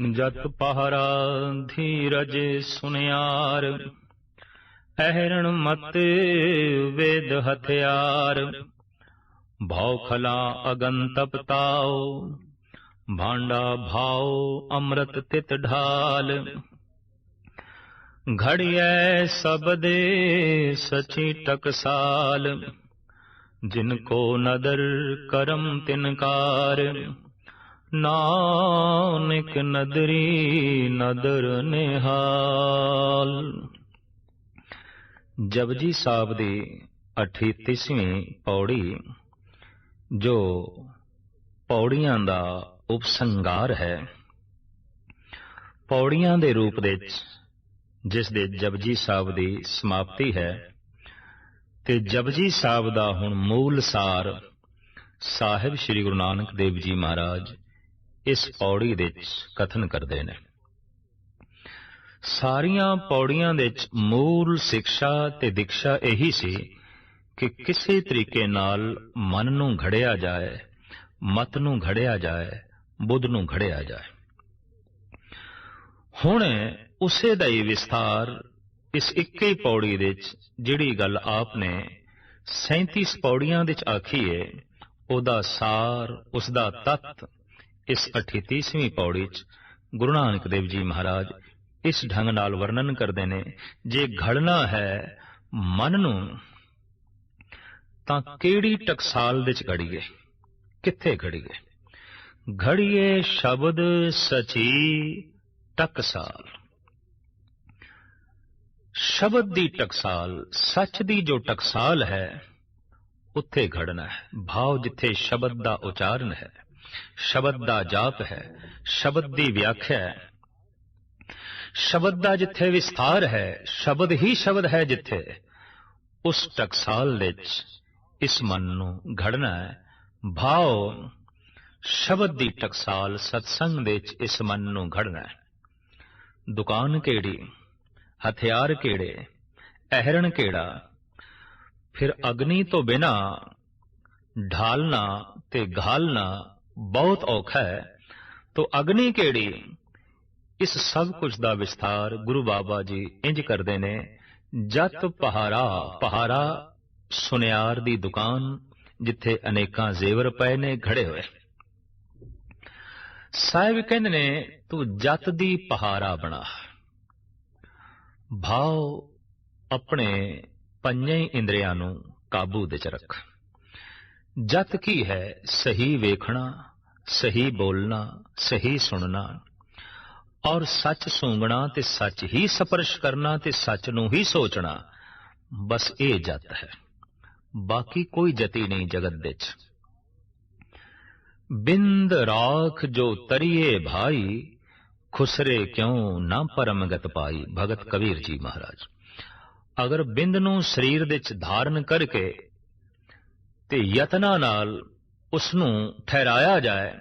ਜਤ ਪਹਰਾ ਧੀਰਜ ਸੁਨਿਆਰ, ਅਹਰਣ ਮਤ ਵੇਦ ਹਥਿਆਰ। ਭਉ ਖਲਾ ਅਗਨ ਤਪਤਾਓ ਭਾਂਡਾ ਭਾਉ ਅੰਮ੍ਰਿਤ ਤਿਤ ਢਾਲ। ਘੜਿਐ ਸਬਦੇ ਸਚੀ ਟਕਸਾਲ, ਜਿਨ ਕੋ ਨਦਰ ਕਰਮ ਤਿਨਕਾਰ ਨਾਨਕ ਨਦਰੀ ਨਦਰ ਨਿਹਾਲ। ਜਪਜੀ ਸਾਹਿਬ ਦੀ 38ਵੀਂ ਪੌੜੀ, ਜੋ ਪੌੜੀਆਂ ਦਾ ਉਪਸੰਗਾਰ ਹੈ। ਪੌੜੀਆਂ ਦੇ ਰੂਪ ਵਿੱਚ, ਜਿਸ ਦੇ ਜਪਜੀ ਸਾਹਿਬ ਦੀ ਸਮਾਪਤੀ ਹੈ, ਤੇ ਜਪਜੀ ਸਾਹਿਬ ਦਾ ਹੁਣ ਮੂਲ ਸਾਰ ਸਾਹਿਬ ਸ੍ਰੀ ਗੁਰੂ ਨਾਨਕ ਦੇਵ ਜੀ ਮਹਾਰਾਜ ਇਸ ਪੌੜੀ ਵਿੱਚ ਕਥਨ ਕਰਦੇ ਨੇ। ਸਾਰੀਆਂ ਪੌੜੀਆਂ ਵਿੱਚ ਮੂਲ ਸਿੱਖਿਆ ਤੇ ਦਿਕਸ਼ਾ ਇਹੀ ਸੀ ਕਿ ਕਿਸੇ ਤਰੀਕੇ ਨਾਲ ਮਨ ਨੂੰ ਘੜਿਆ ਜਾਏ, ਮਤ ਨੂੰ ਘੜਿਆ ਜਾਏ, ਬੁੱਧ ਨੂੰ ਘੜਿਆ ਜਾਏ। ਹੁਣ ਉਸੇ ਦਾ ਹੀ ਵਿਸਥਾਰ ਇਸ ਇੱਕ ਹੀ ਪੌੜੀ ਵਿੱਚ ਜਿਹੜੀ ਗੱਲ ਆਪ ਨੇ 37 ਪੌੜੀਆਂ ਵਿੱਚ ਆਖੀ ਹੈ ਉਹਦਾ ਸਾਰ ਉਸ ਦਾ ਤਤ ਇਸ 38ਵੀਂ ਪੌੜੀ 'ਚ ਗੁਰੂ ਨਾਨਕ ਦੇਵ ਜੀ ਮਹਾਰਾਜ ਇਸ ਢੰਗ ਨਾਲ ਵਰਣਨ ਕਰਦੇ ਨੇ, ਜੇ ਘੜਨਾ ਹੈ ਮਨ ਨੂੰ, ਤਾਂ ਕਿਹੜੀ ਟਕਸਾਲ ਦੇ ਵਿੱਚ ਘੜੀਏ? ਕਿੱਥੇ ਘੜੀਏ? ਘੜੀਏ ਸ਼ਬਦ ਸਚੀ ਟਕਸਾਲ। ਸ਼ਬਦ ਦੀ ਟਕਸਾਲ, ਸੱਚ ਦੀ ਜੋ ਟਕਸਾਲ ਹੈ, ਉੱਥੇ ਘੜਨਾ ਹੈ। ਭਾਵ ਜਿੱਥੇ ਸ਼ਬਦ ਦਾ ਉਚਾਰਨ ਹੈ। ਸ਼ਬਦ ਦਾ ਜਾਪ ਹੈ, ਸ਼ਬਦ ਦੀ ਵਿਆਖਿਆ ਹੈ। ਸ਼ਬਦ ਦਾ ਜਿੱਥੇ ਵਿਸਥਾਰ ਹੈ, ਸ਼ਬਦ ਹੀ ਸ਼ਬਦ ਹੈ ਜਿੱਥੇ। ਉਸ ਟਕਸਾਲ ਵਿੱਚ ਇਸ ਮਨ ਨੂੰ ਘੜਨਾ ਹੈ। ਭਾਵ ਸ਼ਬਦ ਦੀ ਟਕਸਾਲ ਸਤਸੰਗ ਵਿੱਚ ਇਸ ਮਨ ਨੂੰ ਘੜਨਾ ਹੈ। ਦੁਕਾਨ ਕਿਹੜੀ? ਹਥਿਆਰ ਕਿਹੜੇ? ਅਹਰਣ ਕਿਹੜਾ? ਫਿਰ ਅਗਨੀ ਤੋਂ ਬਿਨਾ ਢਾਲਣਾ ਤੇ ਘਾਲਣਾ ਬਹੁਤ ਔਖਾ ਹੈ। ਤੋ ਅਗਨੀ ਕਿਹੜੀ? ਇਸ ਸਭ ਕੁਝ ਦਾ ਵਿਸਥਾਰ ਗੁਰੂ ਬਾਬਾ ਜੀ ਇੰਜ ਕਰਦੇ ਨੇ, ਜਤ ਪਹਾਰਾ ਪਹਾਰਾ ਸੁਨਿਆਰ ਦੀ ਦੁਕਾਨ, ਜਿੱਥੇ ਅਨੇਕਾਂ ਜ਼ੇਵਰ ਪਏ ਨੇ ਖੜੇ ਹੋਏ। ਸਾਹਿਬ ਕਹਿੰਦੇ ਨੇ, ਤੂੰ ਜਤ ਦੀ ਪਹਾਰਾ ਬਣਾ। ਭਾਵ ਆਪਣੇ ਪੰਜੇ ਇੰਦਰੀਆਂ ਨੂੰ ਕਾਬੂ ਵਿੱਚ ਰੱਖ। ਜਤ ਕੀ ਹੈ? ਸਹੀ ਵੇਖਣਾ ਸਹੀ ਬੋਲਣਾ, ਸਹੀ ਸੁਣਨਾ ਔਰ ਸੱਚ ਸੂੰਘਣਾ ਤੇ ਸੱਚ ਹੀ ਸਪਰਸ਼ ਕਰਨਾ ਤੇ ਸੱਚ ਨੂੰ ਹੀ ਸੋਚਣਾ, ਬਸ ਇਹ ਜਤ ਹੈ। ਬਾਕੀ ਕੋਈ ਜਤੀ ਨਹੀਂ ਜਗਤ ਵਿੱਚ। ਬਿੰਦ ਰਾਖ ਜੋ ਤਰੀਏ ਭਾਈ, ਖੁਸਰੇ ਕਿਉਂ ਨਾ ਪਰਮਗਤ ਪਾਈ, ਭਗਤ ਕਬੀਰ ਜੀ ਮਹਾਰਾਜ। ਅਗਰ ਬਿੰਦ ਨੂੰ ਸਰੀਰ ਵਿੱਚ ਧਾਰਨ ਕਰਕੇ ਤੇ ਯਤਨਾ ਨਾਲ ਉਸ ਨੂੰ ਠਹਿਰਾਇਆ ਜਾਏ,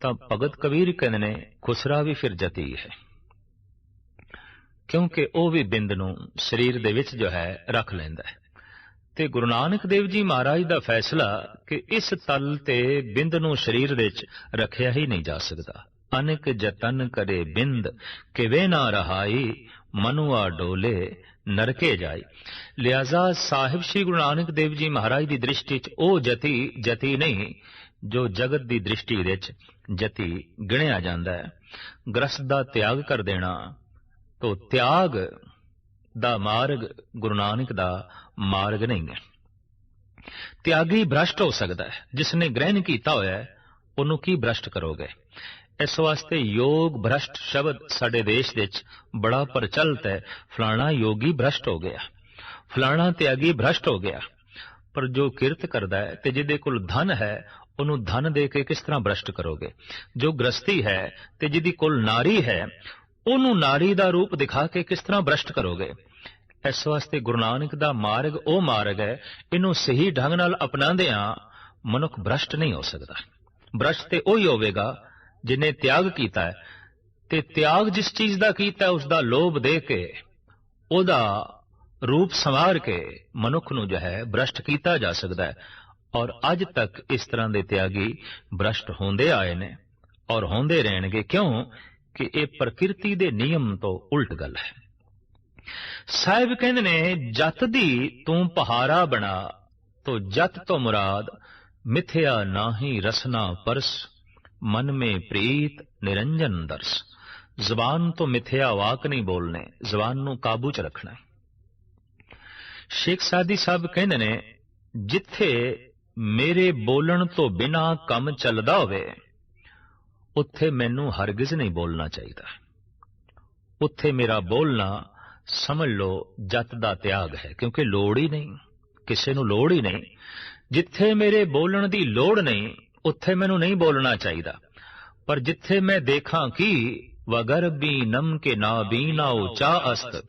ਤਾਂ ਭਗਤ ਕਬੀਰ ਕਹਿੰਦੇ ਨੇ, ਖੁਸਰਾ ਵੀ ਫਿਰ ਜਤੀ ਹੈ। ਕਿਉਂਕਿ ਉਹ ਵੀ ਬਿੰਦ ਨੂੰ ਸਰੀਰ ਦੇ ਵਿੱਚ ਜੋ ਹੈ, ਰੱਖ ਲੈਂਦਾ ਹੈ। ਤੇ ਗੁਰੂ ਨਾਨਕ ਦੇਵ ਜੀ ਮਹਾਰਾਜ ਦਾ ਫੈਸਲਾ ਕਿ ਇਸ ਤਲ ਤੇ ਬਿੰਦ ਨੂੰ ਸਰੀਰ ਵਿੱਚ ਰੱਖਿਆ ਹੀ ਨਹੀਂ ਜਾ ਸਕਦਾ। ਅਨਕ ਜਤਨ ਕਰੇ ਬਿੰਦ, ਕਿਵੇਂ ਨਾ ਰਹਾਈ, ਮਨੁਆ ਡੋਲੇ ਨਰਕੇ ਜਾਏ। ਲਿਆਜ਼ਾ ਸਾਹਿਬ ਸ੍ਰੀ ਗੁਰੂ ਨਾਨਕ ਦੇਵ ਜੀ ਮਹਾਰਾਜ ਦੀ ਦ੍ਰਿਸ਼ਟੀ 'ਚ ਉਹ ਜਤੀ ਜਤੀ ਨਹੀਂ, ਜੋ ਜਗਤ ਦੀ ਦ੍ਰਿਸ਼ਟੀ ਵਿੱਚ ਜਤੀ ਗਿਣਿਆ ਜਾਂਦਾ ਹੈ। ਗ੍ਰਸਤ ਦਾ ਤਿਆਗ ਕਰ ਦੇਣਾ, ਤੋ ਤਿਆਗ ਦਾ ਮਾਰਗ ਗੁਰੂ ਨਾਨਕ ਦਾ ਮਾਰਗ ਨਹੀਂ ਹੈ। ਤਿਆਗੀ ਭ੍ਰਸ਼ਟ ਹੋ ਸਕਦਾ ਹੈ। ਜਿਸ ਨੇ ਗ੍ਰਹਿਣ ਕੀਤਾ ਹੋਇਆ ਹੈ, ਉਹਨੂੰ ਕੀ ਭ੍ਰਸ਼ਟ ਕਰੋਗੇ? ਇਸ ਵਾਸਤੇ ਯੋਗ ਭ੍ਰਸ਼ਟ ਸ਼ਬਦ ਸਾਡੇ ਦੇਸ਼ ਵਿੱਚ ਬੜਾ ਪ੍ਰਚਲਿਤ ਹੈ। ਫਲਾਣਾ ਯੋਗੀ ਭ੍ਰਸ਼ਟ ਹੋ ਗਿਆ। ਫਲਾਣਾ ਤਿਆਗੀ ਭ੍ਰਸ਼ਟ ਹੋ ਗਿਆ। ਪਰ ਜੋ ਕਿਰਤ ਕਰਦਾ ਹੈ ਤੇ ਜਿਹਦੇ ਕੋਲ ਧਨ ਹੈ, ਉਹਨੂੰ ਧਨ ਦੇ ਕੇ ਕਿਸ ਤਰ੍ਹਾਂ ਭ੍ਰਸ਼ਟ ਕਰੋਗੇ? ਜੋ ਗ੍ਰਸਤੀ ਹੈ ਤੇ ਜਿਹਦੀ ਕੋਲ ਨਾਰੀ ਹੈ, ਉਹਨੂੰ ਨਾਰੀ ਦਾ ਰੂਪ ਦਿਖਾ ਕੇ ਕਿਸ ਤਰ੍ਹਾਂ ਭ੍ਰਸ਼ਟ ਕਰੋਗੇ? ਇਸ ਵਾਸਤੇ ਗੁਰੂ ਨਾਨਕ ਦਾ ਮਾਰਗ ਉਹ ਮਾਰਗ ਹੈ, ਇਹਨੂੰ ਸਹੀ ਢੰਗ ਨਾਲ ਅਪਣਾਉਂਦੇ ਅਪਣਾਉਂਦਿਆਂ ਮਨੁੱਖ ਭ੍ਰਸ਼ਟ ਨਹੀਂ ਹੋ ਸਕਦਾ। ਭ੍ਰਸ਼ਟ ਤੇ ਉਹੀ ਹੋਵੇਗਾ ਜਿਨੇ ਤਿਆਗ ਕੀਤਾ ਹੈ, ਤੇ ਤਿਆਗ ਜਿਸ ਚੀਜ਼ ਦਾ ਕੀਤਾ ਉਸ ਦਾ ਲੋਭ ਦੇ ਕੇ, ਉਹਦਾ ਰੂਪ ਸੰਵਾਰ ਕੇ ਮਨੁੱਖ ਨੂੰ ਜੋ ਹੈ, ਭ੍ਰਸ਼ਟ ਕੀਤਾ ਜਾ ਸਕਦਾ ਹੈ। ਔਰ ਅੱਜ ਤੱਕ ਇਸ ਤਰ੍ਹਾਂ ਦੇ ਤਿਆਗੀ ਭ੍ਰਸ਼ਟ ਹੁੰਦੇ ਆਏ ਨੇ ਔਰ ਹੁੰਦੇ ਰਹਿਣਗੇ। ਕਿਉਂ? ਕਿ ਇਹ ਪ੍ਰਕਿਰਤੀ ਦੇ ਨਿਯਮ ਤੋਂ ਉਲਟ ਗੱਲ ਹੈ। ਸਾਹਿਬ ਕਹਿੰਦੇ ਨੇ, ਜਤ ਦੀ ਤੂੰ ਪਹਾਰਾ ਬਣਾ, ਤੋ ਜਤ ਤੋਂ ਮੁਰਾਦ, ਮਿਥਿਆ ਨਾਹੀ ਰਸਨਾ ਪਰਸ। ਮਨ ਮੇ ਪ੍ਰੀਤ ਨਿਰੰਜਨ ਦਰਸ। ਜ਼ਬਾਨ ਤੋਂ ਮਿਥਿਆ ਵਾਕ ਨਹੀਂ ਬੋਲਨੇ, ਜ਼ਬਾਨ ਨੂੰ ਕਾਬੂ 'ਚ ਰੱਖਣਾ ਸ਼ੇਖ ਸਾਦੀ ਸਾਹਿਬ ਕਹਿੰਦੇ ਨੇ, ਜਿੱਥੇ ਮੇਰੇ ਬੋਲਣ ਤੋਂ ਬਿਨਾ ਕੰਮ ਚੱਲਦਾ ਹੋਵੇ, ਉੱਥੇ ਮੈਨੂੰ ਹਰਗਿਜ਼ ਨਹੀਂ ਬੋਲਣਾ ਚਾਹੀਦਾ। ਉੱਥੇ ਮੇਰਾ ਬੋਲਣਾ, ਸਮਝ ਲਓ, ਜਤ ਦਾ ਤਿਆਗ ਹੈ, ਕਿਉਂਕਿ ਲੋੜ ਹੀ ਨਹੀਂ, ਕਿਸੇ ਨੂੰ ਲੋੜ ਹੀ ਨਹੀਂ। ਜਿੱਥੇ ਮੇਰੇ ਬੋਲਣ ਦੀ ਲੋੜ ਨਹੀਂ ਉੱਥੇ ਮੈਨੂੰ ਨਹੀਂ ਬੋਲਣਾ ਚਾਹੀਦਾ। ਪਰ ਜਿੱਥੇ ਮੈਂ ਦੇਖਾਂ ਕਿ ਵਗਰ ਵੀ ਨਮ ਕੇ ਨਾਬੀਨਾ ਉਚਾ ਅਸਤ,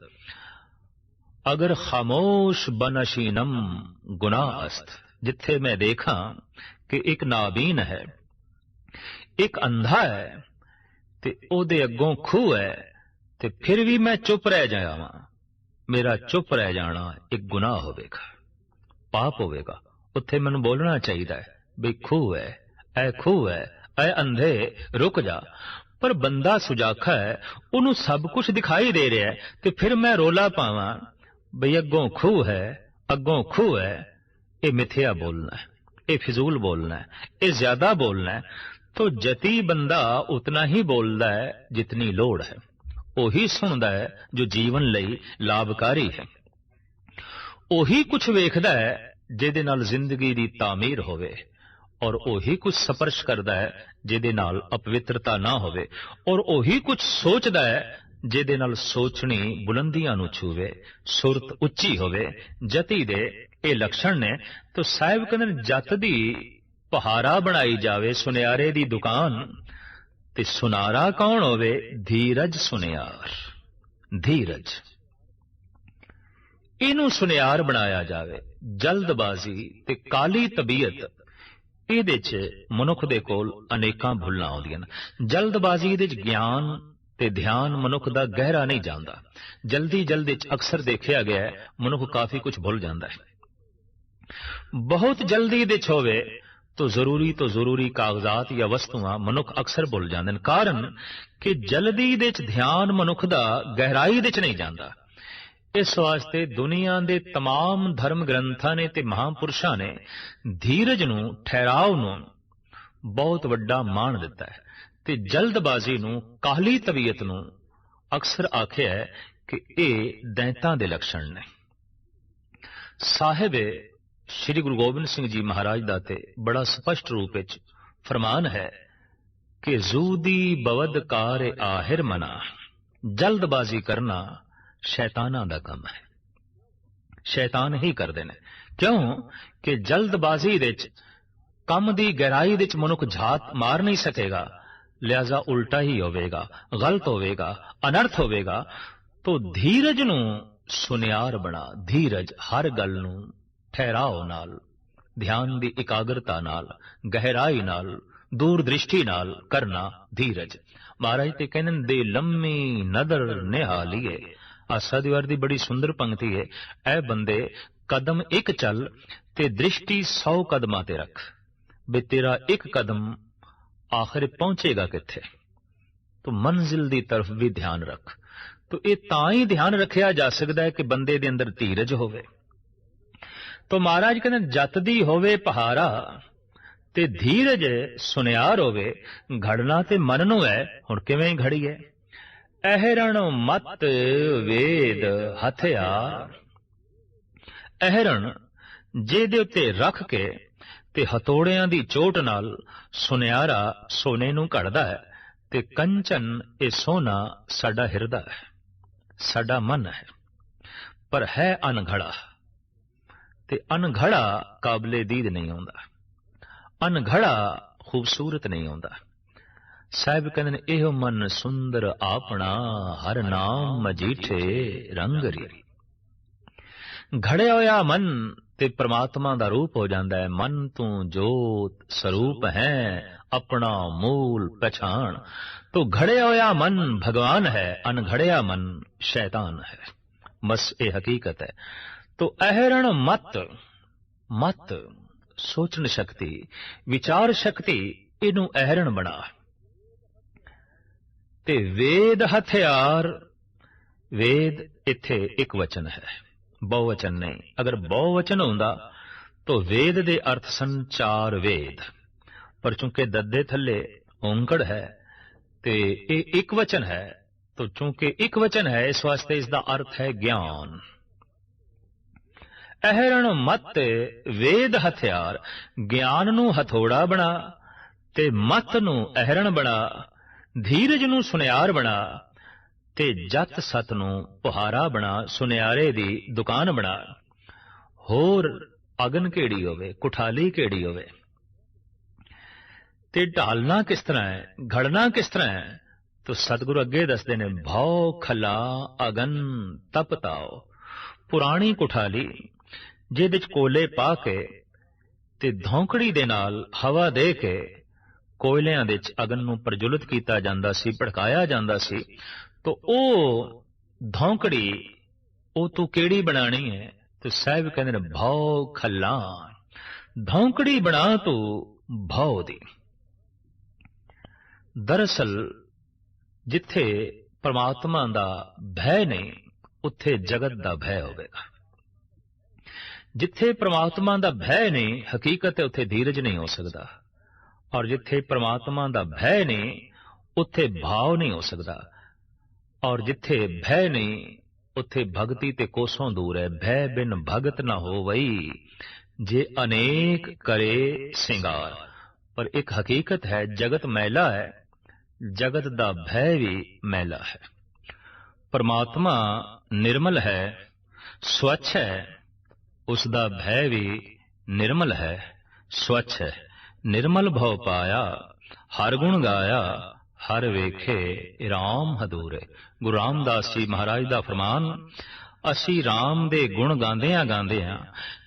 ਅਗਰ ਖਾਮੋਸ਼ ਬਨਸ਼ੀਨਮ ਗੁਨਾਹ ਅਸਤ। ਜਿੱਥੇ ਮੈਂ ਦੇਖਾਂ ਕਿ ਇੱਕ ਨਾਬੀਨ ਹੈ, ਇੱਕ ਅੰਧਾ ਹੈ ਤੇ ਉਹਦੇ ਅੱਗੋਂ ਖੂਹ ਹੈ ਤੇ ਫਿਰ ਵੀ ਮੈਂ ਚੁੱਪ ਰਹਿ ਜਾਵਾਂ। ਮੇਰਾ ਚੁੱਪ ਰਹਿ ਜਾਣਾ ਇੱਕ ਗੁਨਾਹ ਹੋਵੇਗਾ, ਪਾਪ ਹੋਵੇਗਾ। ਉੱਥੇ ਮੈਨੂੰ ਬੋਲਣਾ ਚਾਹੀਦਾ ਹੈ ਵੀ ਖੂਹ ਹੈ ਐ ਖੂਹ ਹੈ ਐ ਅੰਧੇ ਰੁਕ ਜਾ ਪਰ ਬੰਦਾ ਸੁਜਾਖਾ ਹੈ ਉਹਨੂੰ ਸਭ ਕੁਝ ਦਿਖਾਈ ਦੇ ਰਿਹਾ ਤੇ ਫਿਰ ਮੈਂ ਰੋਲਾ ਪਾਵਾਂ ਬਈ ਅੱਗੋਂ ਖੂਹ ਹੈ ਅੱਗੋਂ ਖੂਹ ਹੈ ਇਹ ਮਿਥਿਆ ਬੋਲਣਾ ਹੈ ਇਹ ਫਿਜ਼ੂਲ ਬੋਲਣਾ ਹੈ ਇਹ ਜ਼ਿਆਦਾ ਬੋਲਣਾ ਹੈ ਤੋ ਜਤੀ ਬੰਦਾ ਉਤਨਾ ਹੀ ਬੋਲਦਾ ਹੈ ਜਿਤਨੀ ਲੋੜ ਹੈ ਉਹੀ ਸੁਣਦਾ ਹੈ ਜੋ ਜੀਵਨ ਲਈ ਲਾਭਕਾਰੀ ਹੈ ਉਹੀ ਕੁਝ ਵੇਖਦਾ ਹੈ ਜਿਹਦੇ ਨਾਲ ਜ਼ਿੰਦਗੀ ਦੀ ਤਾਮੀਰ ਹੋਵੇ ਔਰ ਉਹੀ ਕੁਝ ਸਪਰਸ਼ ਕਰਦਾ ਹੈ, ਜਿਹਦੇ ਨਾਲ ਅਪਵਿੱਤਰਤਾ ਨਾ ਹੋਵੇ। ਔਰ ਉਹੀ ਕੁਝ ਸੋਚਦਾ ਹੈ, ਜਿਹਦੇ ਨਾਲ ਸੋਚਣੀ ਬੁਲੰਦੀਆਂ ਨੂੰ ਛੂਵੇ। ਸੁਰਤ ਉੱਚੀ ਹੋਵੇ, ਜਤੀ ਦੇ ਇਹ ਲੱਛਣ ਨੇ। ਤਾਂ ਸਾਹਿਬ ਕਹਿੰਦੇ ਜਤ ਦੀ ਪਹਾਰਾ ਬਣਾਈ ਜਾਵੇ, ਸੁਨਿਆਰੇ ਦੀ ਦੁਕਾਨ। ਤੇ ਸੁਨਾਰਾ ਕੌਣ ਹੋਵੇ? ਧੀਰਜ ਸੁਨਿਆਰ। ਧੀਰਜ। ਇਹਨੂੰ ਸੁਨਿਆਰ ਬਣਾਇਆ ਜਾਵੇ। ਜਲਦਬਾਜ਼ੀ ਤੇ ਕਾਲੀ ਤਬੀਅਤ ਇਹਦੇ 'ਚ ਮਨੁੱਖ ਦੇ ਕੋਲ ਅਨੇਕਾਂ ਭੁੱਲਾਂ ਆਉਂਦੀਆਂ ਨੇ। ਜਲਦਬਾਜ਼ੀ ਦੇ 'ਚ ਗਿਆਨ ਤੇ ਧਿਆਨ ਮਨੁੱਖ ਦਾ ਗਹਿਰਾ ਨਹੀਂ ਜਾਂਦਾ। ਜਲਦੀ ਜਲਦੀ 'ਚ ਅਕਸਰ ਦੇਖਿਆ ਗਿਆ ਹੈ, ਮਨੁੱਖ ਕਾਫੀ ਕੁਝ ਭੁੱਲ ਜਾਂਦਾ ਹੈ। ਬਹੁਤ ਜਲਦੀ ਦੇ 'ਚ ਹੋਵੇ ਤੋ ਜ਼ਰੂਰੀ ਤੋਂ ਜ਼ਰੂਰੀ ਕਾਗਜ਼ਾਤ ਜਾਂ ਵਸਤੂਆਂ ਮਨੁੱਖ ਅਕਸਰ ਭੁੱਲ ਜਾਂਦੇ ਨੇ। ਕਾਰਨ ਕਿ ਜਲਦੀ ਦੇ 'ਚ ਧਿਆਨ ਮਨੁੱਖ ਦਾ ਗਹਿਰਾਈ ਦੇ 'ਚ ਨਹੀਂ ਜਾਂਦਾ। ਇਸ ਵਾਸਤੇ ਦੁਨੀਆ ਦੇ तमाम ਧਰਮ ਗ੍ਰੰਥਾਂ ਨੇ ਤੇ ਮਹਾਪੁਰਸ਼ਾਂ ਨੇ ਧੀਰਜ ਨੂੰ ਠਹਿਰਾਵ ਨੂੰ ਬਹੁਤ ਵੱਡਾ ਮਾਣ ਦਿੱਤਾ ਹੈ ਤੇ ਜਲਦਬਾਜ਼ੀ ਨੂੰ ਕਾਹਲੀ ਤਬੀਅਤ ਨੂੰ ਅਕਸਰ ਆਖਿਆ ਹੈ ਕਿ ਇਹ ਦੈਂਤਾਂ ਦੇ ਲੱਛਣ ਨੇ ਸਾਹਿਬ ਸ੍ਰੀ ਗੁਰੂ ਗੋਬਿੰਦ ਸਿੰਘ ਜੀ ਮਹਾਰਾਜ ਦਾ ਤੇ ਬੜਾ ਸਪਸ਼ਟ ਰੂਪ ਵਿੱਚ ਫਰਮਾਨ ਹੈ ਕਿ ਜ਼ੂਦੀ ਬਵਦ ਕਾਰ ਆਹਿਰ ਮਨਾ ਜਲਦਬਾਜ਼ੀ ਕਰਨਾ ਸ਼ੈਤਾਨਾਂ ਦਾ ਕੰਮ ਹੈ। ਸ਼ੈਤਾਨ ਹੀ ਕਰਦੇ ਨੇ। ਕਿਉਂ? ਕਿ ਜਲਦਬਾਜ਼ੀ ਵਿੱਚ, ਕੰਮ ਦੀ ਗਹਿਰਾਈ ਵਿੱਚ ਮਨੁੱਖ ਝਾਤ ਮਾਰ ਨਹੀਂ ਸਕੇਗਾ। ਲਿਆਜ਼ਾ ਉਲਟਾ ਹੀ ਹੋਵੇਗਾ, ਗਲਤ ਹੋਵੇਗਾ, ਅਨਰਥ ਹੋਵੇਗਾ। ਤੋਂ ਧੀਰਜ ਨੂੰ ਸੁਨਿਆਰ ਬਣਾ, ਧੀਰਜ ਹਰ ਗੱਲ ਨੂੰ ਠਹਿਰਾਓ ਨਾਲ, ਧਿਆਨ ਦੀ ਇਕਾਗਰਤਾ ਨਾਲ, ਗਹਿਰਾਈ ਨਾਲ ਦੂਰ ਦ੍ਰਿਸ਼ਟੀ ਨਾਲ ਕਰਨਾ ਧੀਰਜ। ਮਹਾਰਾਜ ਤੇ ਕਹਿੰਦੇ ਦੇ ਲੰਮੀ ਨਦਰ ਨਿਹਾਲੀਏ। ਆਸਾ ਦੀਵਾਰ ਦੀ ਬੜੀ ਸੁੰਦਰ ਪੰਕਤੀ ਹੈ। ਐ ਬੰਦੇ ਕਦਮ ਇੱਕ ਚੱਲ ਤੇ ਦ੍ਰਿਸ਼ਟੀ 100 ਕਦਮਾਂ ਤੇ ਰੱਖ। ਵੀ ਤੇਰਾ ਇੱਕ ਕਦਮ ਆਖਰ ਪਹੁੰਚੇਗਾ ਕਿੱਥੇ? ਤੂੰ ਮੰਜ਼ਿਲ ਦੀ ਤਰਫ ਵੀ ਧਿਆਨ ਰੱਖ। ਤੋ ਇਹ ਤਾਂ ਹੀ ਧਿਆਨ ਰੱਖਿਆ ਜਾ ਸਕਦਾ ਹੈ ਕਿ ਬੰਦੇ ਦੇ ਅੰਦਰ ਧੀਰਜ ਹੋਵੇ। ਤੋ ਮਹਾਰਾਜ ਕਹਿੰਦੇ ਜਤ ਦੀ ਹੋਵੇ ਪਹਾਰਾ ਤੇ ਧੀਰਜ ਸੁਨਿਆਰ ਹੋਵੇ, ਘੜਨਾ ਤੇ ਮਨ ਨੂੰ ਹੈ, ਹੁਣ ਕਿਵੇਂ ਘੜੀ ਹੈ ਅਹਰਣ ਮਤ ਵੇਦ ਹਥਿਆਰ ਅਹਰਣ ਜਿਹਦੇ ਉੱਤੇ ਰੱਖ ਕੇ ਤੇ ਹਤੋੜਿਆਂ ਦੀ ਚੋਟ ਨਾਲ ਸੁਨਿਆਰਾ ਸੋਨੇ ਨੂੰ ਘੜਦਾ ਹੈ ਤੇ ਕੰਚਨ ਇਹ ਸੋਨਾ ਸਾਡਾ ਹਿਰਦਾ ਹੈ, ਸਾਡਾ ਮਨ ਹੈ। ਪਰ ਹੈ ਅਨਘੜਾ ਤੇ ਅਨਘੜਾ ਕਾਬਲੇ ਦੀਦ ਨਹੀਂ ਹੁੰਦਾ ਅਨਘੜਾ ਖੂਬਸੂਰਤ ਨਹੀਂ ਹੁੰਦਾ ਸਾਹਿਬ ਕਹਿੰਦੇ ਨੇ, ਇਹੋ ਮਨ ਸੁੰਦਰ ਆਪਣਾ, ਹਰ ਨਾਮ ਮਜੀਠੇ ਰੰਗਰੀ ਘੜਿਆ ਹੋਇਆ ਮਨ ਤੇ ਪ੍ਰਮਾਤਮਾ ਦਾ ਰੂਪ ਹੋ ਜਾਂਦਾ ਹੈ। ਮਨ ਤੂੰ ਜੋਤ ਸਰੂਪ ਹੈ, ਆਪਣਾ ਮੂਲ ਪਛਾਣ ਤੋ ਘੜਿਆ ਹੋਇਆ ਮਨ ਭਗਵਾਨ ਹੈ ਅਨਘੜਿਆ ਮਨ ਸ਼ੈਤਾਨ ਹੈ। ਬਸ ਇਹ ਹਕੀਕਤ ਹੈ। ਤੋ ਅਹਿਰਣ ਮਤ ਮਤ ਸੋਚਣ ਸ਼ਕਤੀ, ਵਿਚਾਰ ਸ਼ਕਤੀ, ਇਹਨੂੰ ਅਹਰਣ ਬਣਾ। ਤੇ ਵੇਦ ਹਥਿਆਰ। ਵੇਦ ਇੱਥੇ ਇੱਕ ਵਚਨ ਹੈ। ਬਹੁਵਚਨ ਨਹੀਂ। ਅਗਰ ਬਹੁਵਚਨ ਹੁੰਦਾ, ਤਾਂ ਵੇਦ ਦੇ ਅਰਥ ਸਨ ਚਾਰ ਵੇਦ। ਪਰ ਚੂੰਕਿ ਦੱਦੇ ਥੱਲੇ ਓੰਕੜ ਹੈ ਤੇ ਇਹ ਇੱਕ ਵਚਨ ਹੈ, ਤਾਂ ਚੂੰਕਿ ਇੱਕ ਵਚਨ ਹੈ, ਇਸ ਵਾਸਤੇ ਇਸ ਦਾ ਅਰਥ ਹੈ ਗਿਆਨ। ਅਹਰਣ ਮਤ ਵੇਦ ਹਥਿਆਰ। ਗਿਆਨ ਨੂੰ ਹਥੋੜਾ ਬਣਾ ਤੇ ਮਤ ਨੂੰ ਅਹਰਣ ਬਣਾ। ਧੀਰਜ ਨੂੰ ਸੁਨਿਆਰ ਬਣਾ ਤੇ ਜਤ ਸਤ ਨੂੰ ਪੁਹਾਰਾ ਬਣਾ, ਸੁਨਿਆਰੇ ਦੀ ਦੁਕਾਨ ਬਣਾ। ਹੋਰ ਅਗਨ ਕਿਹੜੀ ਹੋਵੇ, ਕੁਠਾਲੀ ਕਿਹੜੀ ਹੋਵੇ? ਤੇ ਢਾਲਣਾ ਕਿਸ ਤਰ੍ਹਾਂ ਹੈ, ਘੜਨਾ ਕਿਸ ਤਰ੍ਹਾਂ ਹੈ? ਤੋ ਸਤਿਗੁਰੂ ਅੱਗੇ ਦੱਸਦੇ ਨੇ, ਭਉ ਖਲਾ ਅਗਨ ਤਪਤਾਓ ਪੁਰਾਣੀ ਕੁਠਾਲੀ, ਜਿਹਦੇ ਚ ਕੋਲੇ ਪਾ ਕੇ ਤੇ ਧੌਂਕੜੀ ਦੇ ਨਾਲ ਹਵਾ ਦੇ ਕੇ ਕੋਇਲਿਆਂ ਦੇ ਵਿੱਚ ਅਗਨ ਨੂੰ ਪ੍ਰਜਵਲਿਤ ਕੀਤਾ ਜਾਂਦਾ ਸੀ, ਭੜਕਾਇਆ ਜਾਂਦਾ ਸੀ, ਤੋ ਉਹ ਧੌਂਕੜੀ, ਉਹ ਤੂੰ ਕਿਹੜੀ ਬਣਾਣੀ ਹੈ? ਤੇ ਸਾਹਿਬ ਕਹਿੰਦੇ ਨੇ, ਭਉ ਖੱਲਾ ਧੌਂਕੜੀ ਬਣਾ ਤੂੰ ਭਉ ਦੀ। ਦਰਅਸਲ, ਜਿੱਥੇ ਪਰਮਾਤਮਾ ਦਾ ਭੈ ਨਹੀਂ, ਉੱਥੇ ਜਗਤ ਦਾ ਭੈ ਹੋਵੇਗਾ। ਜਿੱਥੇ ਪਰਮਾਤਮਾ ਦਾ ਭੈ ਨਹੀਂ, ਹਕੀਕਤ ਉੱਥੇ ਧੀਰਜ ਨਹੀਂ ਹੋ ਸਕਦਾ। ਔਰ ਜਿੱਥੇ ਪ੍ਰਮਾਤਮਾ ਦਾ ਭੈ ਨਹੀਂ, ਉੱਥੇ ਭਾਵ ਨਹੀਂ ਹੋ ਸਕਦਾ। ਔਰ ਜਿੱਥੇ ਭੈ ਨਹੀਂ, ਉੱਥੇ ਭਗਤੀ ਤੇ ਕੋਸੋਂ ਦੂਰ ਹੈ। ਭੈ ਬਿਨ ਭਗਤ ਨਾ ਹੋਵਈ, ਜੇ ਅਨੇਕ ਕਰੇ ਸਿੰਗਾਰ। ਪਰ ਇੱਕ ਹਕੀਕਤ ਹੈ, ਜਗਤ ਮੈਲਾ ਹੈ। ਜਗਤ ਦਾ ਭੈ ਵੀ ਮੈਲਾ ਹੈ। ਪਰਮਾਤਮਾ ਨਿਰਮਲ ਹੈ, ਸਵੱਛ ਹੈ। ਉਸ ਦਾ ਭੈ ਵੀ ਨਿਰਮਲ ਹੈ, ਸਵੱਛ ਹੈ। ਨਿਰਮਲ ਭਉ ਪਾਇਆ, ਹਰ ਗੁਣ ਗਾਇਆ, ਹਰ ਵੇਖੇ RAM ਹਦੂਰੇ। ਗੁਰੂ ਰਾਮਦਾਸ ਜੀ ਮਹਾਰਾਜ ਦਾ ਫਰਮਾਨ, ਅਸੀਂ RAM ਦੇ ਗੁਣ ਗਾਉਂਦਿਆਂ ਗਾਉਂਦਿਆਂ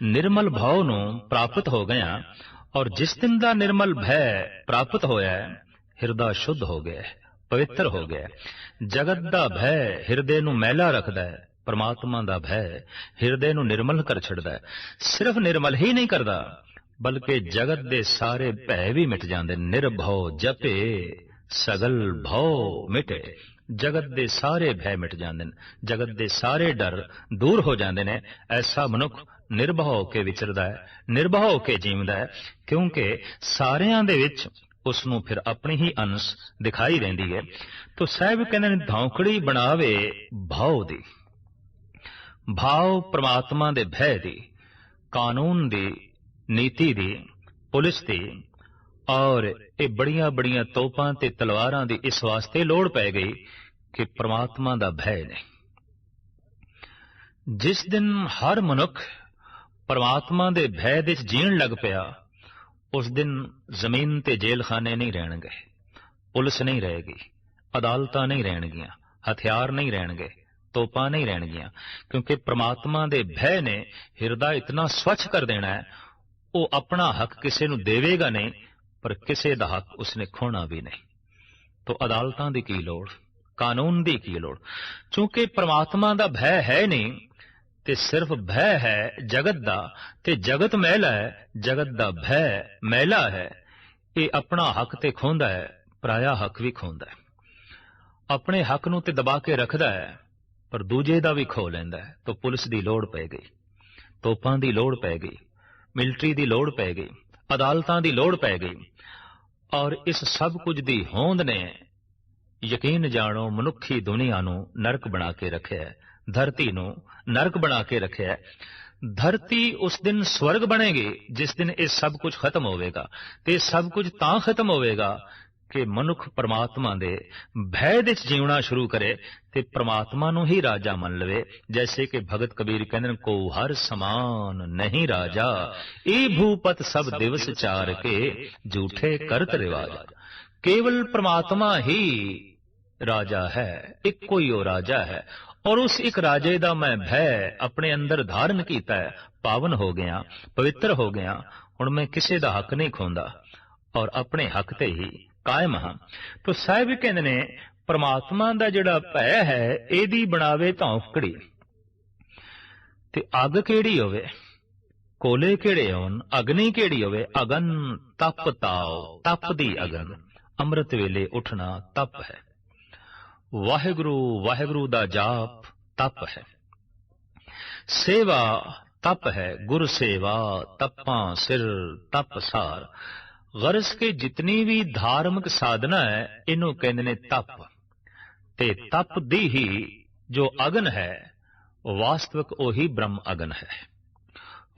ਨਿਰਮਲ ਭਉ ਨੂੰ ਪ੍ਰਾਪਤ ਹੋ ਗਏ ਔਰ ਜਿਸ ਦਿਨ ਦਾ ਨਿਰਮਲ ਭੈ ਪ੍ਰਾਪਤ ਹੋਇਆ ਹਿਰਦਾ ਸ਼ੁੱਧ ਹੋ ਗਿਆ ਪਵਿੱਤਰ ਹੋ ਗਿਆ ਜਗਤ ਦਾ ਭੈ ਹਿਰਦੇ ਨੂੰ ਮੈਲਾ ਰੱਖਦਾ ਹੈ, ਪਰਮਾਤਮਾ ਦਾ ਭੈ ਹਿਰਦੇ ਨੂੰ ਨਿਰਮਲ ਕਰ ਛੱਡਦਾ ਹੈ। ਸਿਰਫ ਨਿਰਮਲ ਹੀ ਨਹੀਂ ਕਰਦਾ ਬਲਕਿ ਜਗਤ ਦੇ ਸਾਰੇ ਭੈ ਵੀ ਮਿਟ ਜਾਂਦੇ, ਨਿਰਭਉ ਜਪੇ, ਸਗਲ ਭਉ ਮਿਟੇ। ਜਗਤ ਦੇ ਸਾਰੇ ਭੈ ਮਿਟ ਜਾਂਦੇ ਨੇ, ਜਗਤ ਦੇ ਸਾਰੇ ਡਰ ਦੂਰ ਹੋ ਜਾਂਦੇ ਨੇ, ਐਸਾ ਮਨੁੱਖ ਨਿਰਭਉ ਹੋ ਕੇ ਵਿਚਰਦਾ ਹੈ, ਨਿਰਭਉ ਹੋ ਕੇ ਜੀਵਦਾ ਹੈ, ਕਿਉਂਕਿ ਸਾਰਿਆਂ ਦੇ ਵਿੱਚ ਉਸ ਨੂੰ ਫਿਰ ਆਪਣੀ ਹੀ ਅੰਸ਼ ਦਿਖਾਈ ਰਹਿੰਦੀ ਹੈ। ਤੋ ਸਾਹਿਬ ਕਹਿੰਦੇ ਨੇ, ਧੌਂਕੜੀ ਬਣਾਵੇ ਭਾਉ ਦੀ ਭਾਵ ਪ੍ਰਮਾਤਮਾ ਦੇ ਭੈ ਦੀ, ਕਾਨੂੰਨ ਦੀ ਨੀਤੀ ਦੀ, ਪੁਲਿਸ ਦੀ, ਔਰ ਇਹ ਬੜੀਆਂ ਬੜੀਆਂ ਤੋਪਾਂ ਤੇ ਤਲਵਾਰਾਂ ਦੀ ਇਸ ਵਾਸਤੇ ਲੋੜ ਪੈ ਗਈ ਕਿ ਪ੍ਰਮਾਤਮਾ ਦਾ ਭੈ ਨਹੀਂ ਜਿਸ ਦਿਨ ਹਰ ਮਨੁੱਖ ਪਰਮਾਤਮਾ ਦੇ ਭੈ ਦੇ ਵਿੱਚ ਜੀਣ ਲੱਗ ਪਿਆ, ਉਸ ਦਿਨ ਜ਼ਮੀਨ ਤੇ ਜੇਲਖਾਨੇ ਨਹੀਂ ਰਹਿਣਗੇ, ਪੁਲਿਸ ਨਹੀਂ ਰਹੇਗੀ, ਅਦਾਲਤਾਂ ਨਹੀਂ ਰਹਿਣਗੀਆਂ, ਹਥਿਆਰ ਨਹੀਂ ਰਹਿਣਗੇ, ਤੋਪਾਂ ਨਹੀਂ ਰਹਿਣਗੀਆਂ, ਕਿਉਂਕਿ ਪ੍ਰਮਾਤਮਾ ਦੇ ਭੈ ਨੇ ਹਿਰਦਾ ਇਤਨਾ ਸਵੱਛ ਕਰ ਦੇਣਾ ਹੈ ਉਹ ਆਪਣਾ ਹੱਕ ਕਿਸੇ ਨੂੰ ਦੇਵੇਗਾ ਨਹੀਂ, ਪਰ ਕਿਸੇ ਦਾ ਹੱਕ ਉਸਨੇ ਖੋਣਾ ਵੀ ਨਹੀਂ। ਤੋ ਅਦਾਲਤਾਂ ਦੀ ਕੀ ਲੋੜ? ਕਾਨੂੰਨ ਦੀ ਕੀ ਲੋੜ? ਕਿਉਂਕਿ ਪ੍ਰਮਾਤਮਾ ਦਾ ਭੈ ਹੈ ਨਹੀਂ, ਤੇ ਸਿਰਫ ਭੈ ਹੈ ਜਗਤ ਦਾ, ਤੇ ਜਗਤ ਮਹਿਲਾ ਹੈ, ਜਗਤ ਦਾ ਭੈ ਮਹਿਲਾ ਹੈ। ਇਹ ਆਪਣਾ ਹੱਕ ਤੇ ਖੋਂਦਾ ਹੈ, ਪਰਾਇਆ ਹੱਕ ਵੀ ਖੋਂਦਾ ਹੈ। ਆਪਣੇ ਹੱਕ ਨੂੰ ਤੇ ਦਬਾ ਕੇ ਰੱਖਦਾ ਹੈ, ਪਰ ਦੂਜੇ ਦਾ ਵੀ ਖੋ ਲੈਂਦਾ ਹੈ। ਤਾਂ ਪੁਲਿਸ ਦੀ ਲੋੜ ਪੈ ਗਈ। ਤੋਪਾਂ ਦੀ ਲੋੜ ਪੈ ਗਈ। ਮਿਲਟਰੀ ਦੀ ਲੋੜ ਪੈ ਗਈ, ਅਦਾਲਤਾਂ ਦੀ ਲੋੜ ਪੈ ਗਈ, ਔਰ ਇਸ ਸਭ ਕੁਝ ਦੀ ਹੋਂਦ ਨੇ ਯਕੀਨ ਜਾਣੋ ਮਨੁੱਖੀ ਦੁਨੀਆ ਨੂੰ ਨਰਕ ਬਣਾ ਕੇ ਰੱਖਿਆ ਧਰਤੀ ਨੂੰ ਨਰਕ ਬਣਾ ਕੇ ਰੱਖਿਆ ਧਰਤੀ ਉਸ ਦਿਨ ਸਵਰਗ ਬਣੇਗੀ, ਜਿਸ ਦਿਨ ਇਹ ਸਭ ਕੁਝ ਖਤਮ ਹੋਵੇਗਾ, ਤੇ ਸਭ ਕੁਝ ਤਾਂ ਖਤਮ ਹੋਵੇਗਾ ਕਿ ਮਨੁੱਖ ਪਰਮਾਤਮਾ ਦੇ ਭੈ ਦੇ ਵਿੱਚ ਜੀਉਣਾ ਸ਼ੁਰੂ ਕਰੇ ਤੇ ਪ੍ਰਮਾਤਮਾ ਨੂੰ ਹੀ ਰਾਜਾ ਮੰਨ ਲਵੇ, ਜੈਸੇ ਕਿ ਭਗਤ ਕਬੀਰ ਕਹਿੰਦੇ ਨੇ ਕੋ ਹਰ ਸਮਾਨ ਨਹੀਂ ਰਾਜਾ ਇਹ ਭੂਪਤ ਸਭ ਦਿਵਸ ਚਾਰ ਕੇ ਝੂਠੇ ਕਰਤ ਰਿਵਾਜ। ਕੇਵਲ ਪ੍ਰਮਾਤਮਾ ਹੀ ਰਾਜਾ ਹੈ, ਇੱਕੋ ਹੀ ਉਹ ਰਾਜਾ ਹੈ, ਔਰ ਉਸ ਇੱਕ ਰਾਜੇ ਦਾ ਮੈਂ ਭੈ ਆਪਣੇ ਅੰਦਰ ਧਾਰਨ ਕੀਤਾ ਹੈ, ਪਾਵਨ ਹੋ ਗਿਆ, ਪਵਿੱਤਰ ਹੋ ਗਿਆ, ਹੁਣ ਮੈਂ ਕਿਸੇ ਦਾ ਹੱਕ ਨਹੀਂ ਖੋਂਦਾ, ਔਰ ਆਪਣੇ ਹੱਕ ਤੇ ਹੀ ਕਾਇਮ ਹਾਂ। ਤੋ ਸਾਹਿਬ ਕਹਿੰਦੇ ਨੇ, ਪ੍ਰਮਾਤਮਾ ਦਾ ਜਿਹੜਾ ਭੈ ਹੈ, ਇਹਦੀ ਬਣਾਵੇ ਧੌਂਕੜੀ ਤੇ ਅੱਗ ਕਿਹੜੀ ਹੋਵੇ? ਕੋਲੇ ਕਿਹੜੇ ਹੋਣ? ਅਗਨੀ ਕਿਹੜੀ ਹੋਵੇ? ਅਗਨ ਤਪ ਤਾਓ ਤਪ ਦੀ ਅਗਨ। ਅੰਮ੍ਰਿਤ ਵੇਲੇ ਉਠਣਾ ਤਪ ਹੈ। ਵਾਹਿਗੁਰੂ ਵਾਹਿਗੁਰੂ ਦਾ ਜਾਪ ਤਪ ਹੈ। ਸੇਵਾ ਤਪ ਹੈ, ਗੁਰ ਸੇਵਾ, ਤਪਾਂ ਸਿਰ ਤਪ ਸਾਰ। ਗਰਜ਼ ਕੇ ਜਿਤਨੀ ਵੀ ਧਾਰਮਿਕ ਸਾਧਨਾ ਹੈ, ਇਹਨੂੰ ਕਹਿੰਦੇ ਨੇ ਤਪ। ਤੇ ਤਪ ਦੀ ਹੀ ਜੋ ਅਗਨ ਹੈ, ਵਾਸਤਵਿਕ ਉਹੀ ਬ੍ਰਹਮ ਅਗਨ ਹੈ।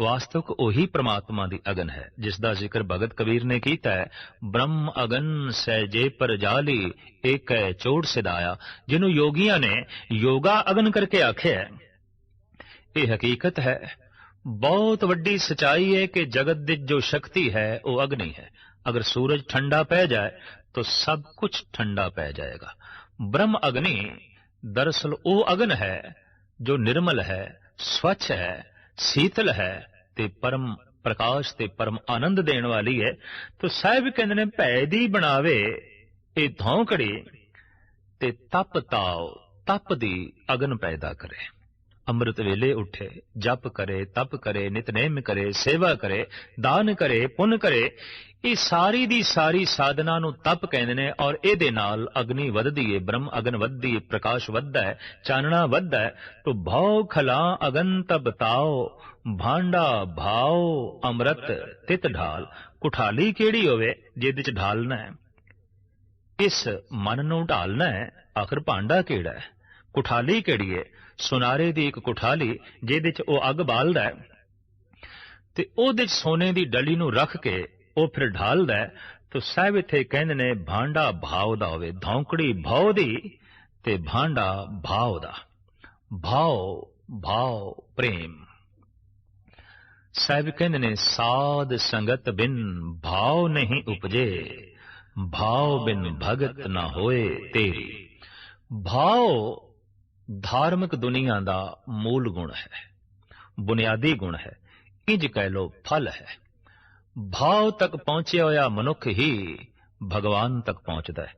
ਵਾਸਤਵਿਕ ਉਹੀ ਪ੍ਰਮਾਤਮਾ ਦੀ ਅਗਨ ਹੈ, ਜਿਸ ਦਾ ਜ਼ਿਕਰ ਭਗਤ ਕਬੀਰ ਨੇ ਕੀਤਾ ਹੈ। ਬ੍ਰਹਮ ਅਗਨ ਸਹਿਜੇ ਪਰ ਜਾਲੀ, ਏਕੈ ਚੋੜ ਸਿਦਾਇਆ ਜਿਹਨੂੰ ਯੋਗੀਆਂ ਨੇ ਯੋਗਾ ਅਗਨ ਕਰਕੇ ਆਖਿਆ ਹੈ, ਇਹ ਹਕੀਕਤ ਹੈ। ਬਹੁਤ ਵੱਡੀ ਸਚਾਈ ਹੈ ਕਿ ਜਗਤ ਦੀ ਜੋ ਸ਼ਕਤੀ ਹੈ, ਉਹ ਅਗਨੀ ਹੈ। ਅਗਰ ਸੂਰਜ ਠੰਡਾ ਪੈ ਜਾਏ, ਤਾਂ ਸਭ ਕੁਝ ਠੰਡਾ ਪੈ ਜਾਏਗਾ। ਬ੍ਰਹਮ ਅਗਨੀ ਦਰਅਸਲ ਉਹ ਅਗਨ ਹੈ ਜੋ ਨਿਰਮਲ ਹੈ, ਸਵੱਛ ਹੈ, ਸੀਤਲ ਹੈ ਤੇ ਪਰਮ ਪ੍ਰਕਾਸ਼ ਤੇ ਪਰਮ ਆਨੰਦ ਦੇਣ ਵਾਲੀ ਹੈ। ਤਾਂ ਸਾਹਿਬ ਕਹਿੰਦੇ ਨੇ, ਭੈ ਦੀ ਬਣਾਵੇ ਇਹ ਧੌਂਕੜੀ ਤੇ ਤਪ ਤਾਓ ਤਪ ਦੀ ਅਗਨ ਪੈਦਾ ਕਰੇ। ਅੰਮ੍ਰਿਤ ਵੇਲੇ ਉੱਠੇ, ਜਪ ਕਰੇ, ਤਪ ਕਰੇ, ਨਿਤਨੇਮ ਕਰੇ, ਸੇਵਾ ਕਰੇ, ਦਾਨ ਕਰੇ, ਪੁੰਨ ਕਰੇ। ਇਹ ਸਾਰੀ ਦੀ ਸਾਰੀ ਸਾਧਨਾ ਨੂੰ ਤਪ ਕਹਿੰਦੇ ਨੇ ਔਰ ਇਹਦੇ ਨਾਲ ਅਗਨੀ ਵੱਧਦੀ ਏ, ਬ੍ਰਹਮ ਅਗਨ ਵੱਧਦੀ ਏ, ਪ੍ਰਕਾਸ਼ ਵੱਧਦਾ ਹੈ ਚਾਨਣਾ ਵੱਧਦਾ ਹੈ ਤੋ ਭਉ ਖਲਾ ਅਗਨ ਤਬਤਾਓ ਭਾਂਡਾ ਭਾਉ ਅੰਮ੍ਰਿਤ ਤਿਤ ਢਾਲ। ਕੁਠਾਲੀ ਕਿਹੜੀ ਹੋਵੇ, ਜਿਹਦੇ ਚ ਢਾਲਣਾ ਹੈ ਇਸ ਮਨ ਨੂੰ ਢਾਲਣਾ ਹੈ ਆਖਰ ਭਾਂਡਾ ਕਿਹੜਾ ਹੈ ਕੁਠਾਲੀ ਕਿਹੜੀ ਹੈ ਸੁਨਾਰੇ ਦੀ ਇੱਕ ਕੁਠਾਲੀ, ਜਿਹਦੇ ਚ ਉਹ ਅੱਗ ਬਾਲਦਾ ਹੈ ਤੇ ਉਹਦੇ ਚ ਸੋਨੇ ਦੀ ਡਲੀ ਨੂੰ ਰੱਖ ਕੇ ਉਹ ਫਿਰ ਢਾਲਦਾ ਹੈ, ਤੋ ਸਾਹਿਬ ਇੱਥੇ ਕਹਿੰਦੇ ਨੇ, ਭਾਂਡਾ ਭਾਵ ਦਾ ਹੋਵੇ, ਧੌਂਕੜੀ ਭਾਵ ਦੀ ਤੇ ਭਾਂਡਾ ਭਾਵ ਦਾ। ਭਾਵ ਭਾਵ ਪ੍ਰੇਮ। ਸਾਹਿਬ ਕਹਿੰਦੇ ਨੇ, ਸਾਧ ਸੰਗਤ ਬਿਨ ਭਾਵ ਨਹੀਂ ਉਪਜੇ। ਭਾਵ ਬਿਨ ਭਗਤ ਨਾ ਹੋਏ ਤੇਰੀ। ਭਾਵ ਧਾਰਮਿਕ ਦੁਨੀਆ ਦਾ ਮੂਲ ਗੁਣ ਹੈ, ਬੁਨਿਆਦੀ ਗੁਣ ਹੈ, ਇੰਜ ਕਹਿ ਲੋ ਫਲ ਹੈ। ਭਾਵ ਤੱਕ ਪਹੁੰਚਿਆ ਹੋਇਆ ਮਨੁੱਖ ਹੀ ਭਗਵਾਨ ਤੱਕ ਪਹੁੰਚਦਾ ਹੈ।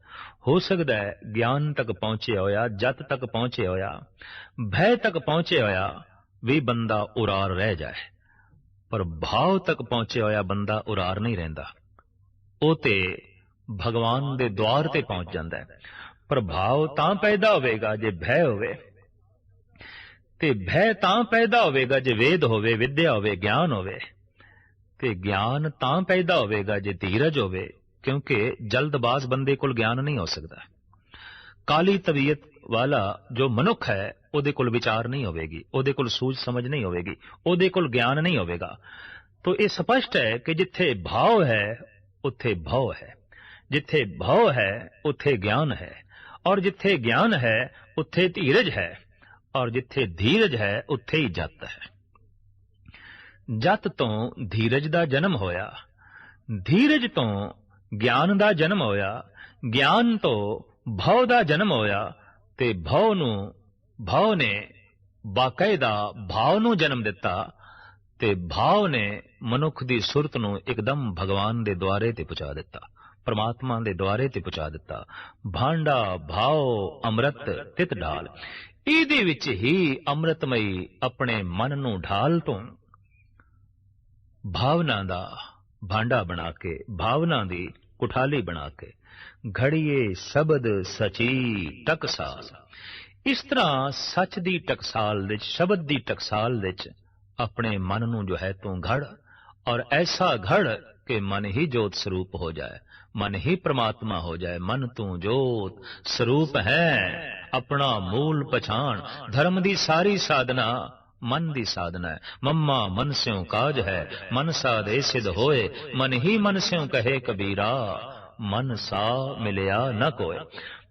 ਹੋ ਸਕਦਾ ਹੈ ਗਿਆਨ ਤੱਕ ਪਹੁੰਚਿਆ ਹੋਇਆ, ਜਤ ਤੱਕ ਪਹੁੰਚਿਆ ਹੋਇਆ, ਭੈ ਤੱਕ ਪਹੁੰਚਿਆ ਹੋਇਆ ਵੀ ਬੰਦਾ ਉਰਾਰ ਰਹਿ ਜਾਏ। ਪਰ ਭਾਵ ਤੱਕ ਪਹੁੰਚਿਆ ਹੋਇਆ ਬੰਦਾ ਉਰਾਰ ਨਹੀਂ ਰਹਿੰਦਾ। ਉਹ ਤੇ ਭਗਵਾਨ ਦੇ ਦਵਾਰ ਤੇ ਪਹੁੰਚ ਜਾਂਦਾ ਹੈ। ਪ੍ਰਭਾਵ ਤਾਂ ਪੈਦਾ ਹੋਵੇਗਾ ਜੇ ਭੈ ਹੋਵੇ। ਤੇ ਭੈ ਤਾਂ ਪੈਦਾ ਹੋਵੇਗਾ ਜੇ ਵੇਦ ਹੋਵੇ, ਵਿਦਿਆ ਹੋਵੇ, ਗਿਆਨ ਹੋਵੇ। ਤੇ ਗਿਆਨ ਤਾਂ ਪੈਦਾ ਹੋਵੇਗਾ ਜੇ ਧੀਰਜ ਹੋਵੇ, ਕਿਉਂਕਿ ਜਲਦਬਾਜ਼ ਬੰਦੇ ਕੋਲ ਗਿਆਨ ਨਹੀਂ ਹੋ ਸਕਦਾ। ਕਾਲੀ ਤਬੀਅਤ ਵਾਲਾ ਜੋ ਮਨੁੱਖ ਹੈ, ਉਹਦੇ ਕੋਲ ਵਿਚਾਰ ਨਹੀਂ ਹੋਵੇਗੀ, ਉਹਦੇ ਕੋਲ ਸੂਝ ਸਮਝ ਨਹੀਂ ਹੋਵੇਗੀ, ਉਹਦੇ ਕੋਲ ਗਿਆਨ ਨਹੀਂ ਹੋਵੇਗਾ। ਤਾਂ ਇਹ ਸਪਸ਼ਟ ਹੈ ਕਿ ਜਿੱਥੇ ਭਾਵ ਹੈ, ਉੱਥੇ ਭਉ ਹੈ। ਜਿੱਥੇ ਭਉ ਹੈ, ਉੱਥੇ ਗਿਆਨ ਹੈ। ਔਰ ਜਿੱਥੇ ਗਿਆਨ ਹੈ, ਉੱਥੇ ਧੀਰਜ ਹੈ। ਔਰ ਜਿੱਥੇ ਧੀਰਜ ਹੈ, ਉੱਥੇ ਹੀ ਜਤ ਹੈ। ਜਤ ਤੋਂ ਧੀਰਜ ਦਾ ਜਨਮ ਹੋਇਆ। ਧੀਰਜ ਤੋਂ ਗਿਆਨ ਦਾ ਜਨਮ ਹੋਇਆ। ਗਿਆਨ ਤੋਂ ਭਉ ਦਾ ਜਨਮ ਹੋਇਆ ਤੇ ਭਉ ਨੂੰ, ਭਉ ਨੇ ਬਾਕਾਇਦਾ ਭਾਵ ਨੂੰ ਜਨਮ ਦਿੱਤਾ ਤੇ ਭਾਵ ਨੇ ਮਨੁੱਖ ਦੀ ਸੁਰਤ ਨੂੰ ਇੱਕਦਮ ਭਗਵਾਨ ਦੇ ਦੁਆਰੇ ਤੇ ਪਹੁੰਚਾ ਦਿੱਤਾ, ਪਰਮਾਤਮਾ ਦੇ ਦੁਆਰੇ ਤੇ ਪਹੁੰਚਾ ਦਿੱਤਾ। ਭਾਂਡਾ, ਭਾਉ, ਅੰਮ੍ਰਿਤ ਤਿਤ ਢਾਲ ਇਹਦੇ ਵਿੱਚ ਹੀ ਅੰਮ੍ਰਿਤਮਈ ਆਪਣੇ ਮਨ ਨੂੰ ਢਾਲ ਤੋਂ ਭਾਵਨਾ ਦਾ ਭਾਂਡਾ ਬਣਾ ਕੇ ਭਾਵਨਾ ਦੀ ਕੁਠਾਲੀ ਬਣਾ ਕੇ, ਘੜੀਏ ਸ਼ਬਦ ਸਚੀ ਟਕਸਾਲ। ਇਸ ਤਰ੍ਹਾਂ ਸੱਚ ਦੀ ਟਕਸਾਲ ਵਿੱਚ, ਸ਼ਬਦ ਦੀ ਟਕਸਾਲ ਵਿੱਚ ਆਪਣੇ ਮਨ ਨੂੰ ਜੋ ਹੈ ਤੂੰ ਘੜ, ਔਰ ਐਸਾ ਘੜ ਕਿ ਮਨ ਹੀ ਜੋਤ ਸਰੂਪ ਹੋ ਜਾਏ, ਮਨ ਹੀ ਪ੍ਰਮਾਤਮਾ ਹੋ ਜਾਏ, ਮਨ ਤੂੰ ਜੋਤ ਸਰੂਪ ਹੈ, ਆਪਣਾ ਮੂਲ ਪਛਾਣ, ਧਰਮ ਦੀ ਸਾਰੀ ਸਾਧਨਾ ਮਨ ਦੀ ਸਾਧਨਾ ਹੈ। ਮੰਮਾ, ਮਨ ਸਿਉ ਕਾਜ ਹੈ। ਮਨ ਸਾਧੇ ਸਿਧ ਹੋਏ। ਮਨ ਹੀ ਮਨ ਸਿਉ ਕਹੇ ਕਬੀਰਾ। ਮਨ ਸਾ ਮਿਲਿਆ ਨਾ ਕੋਏ।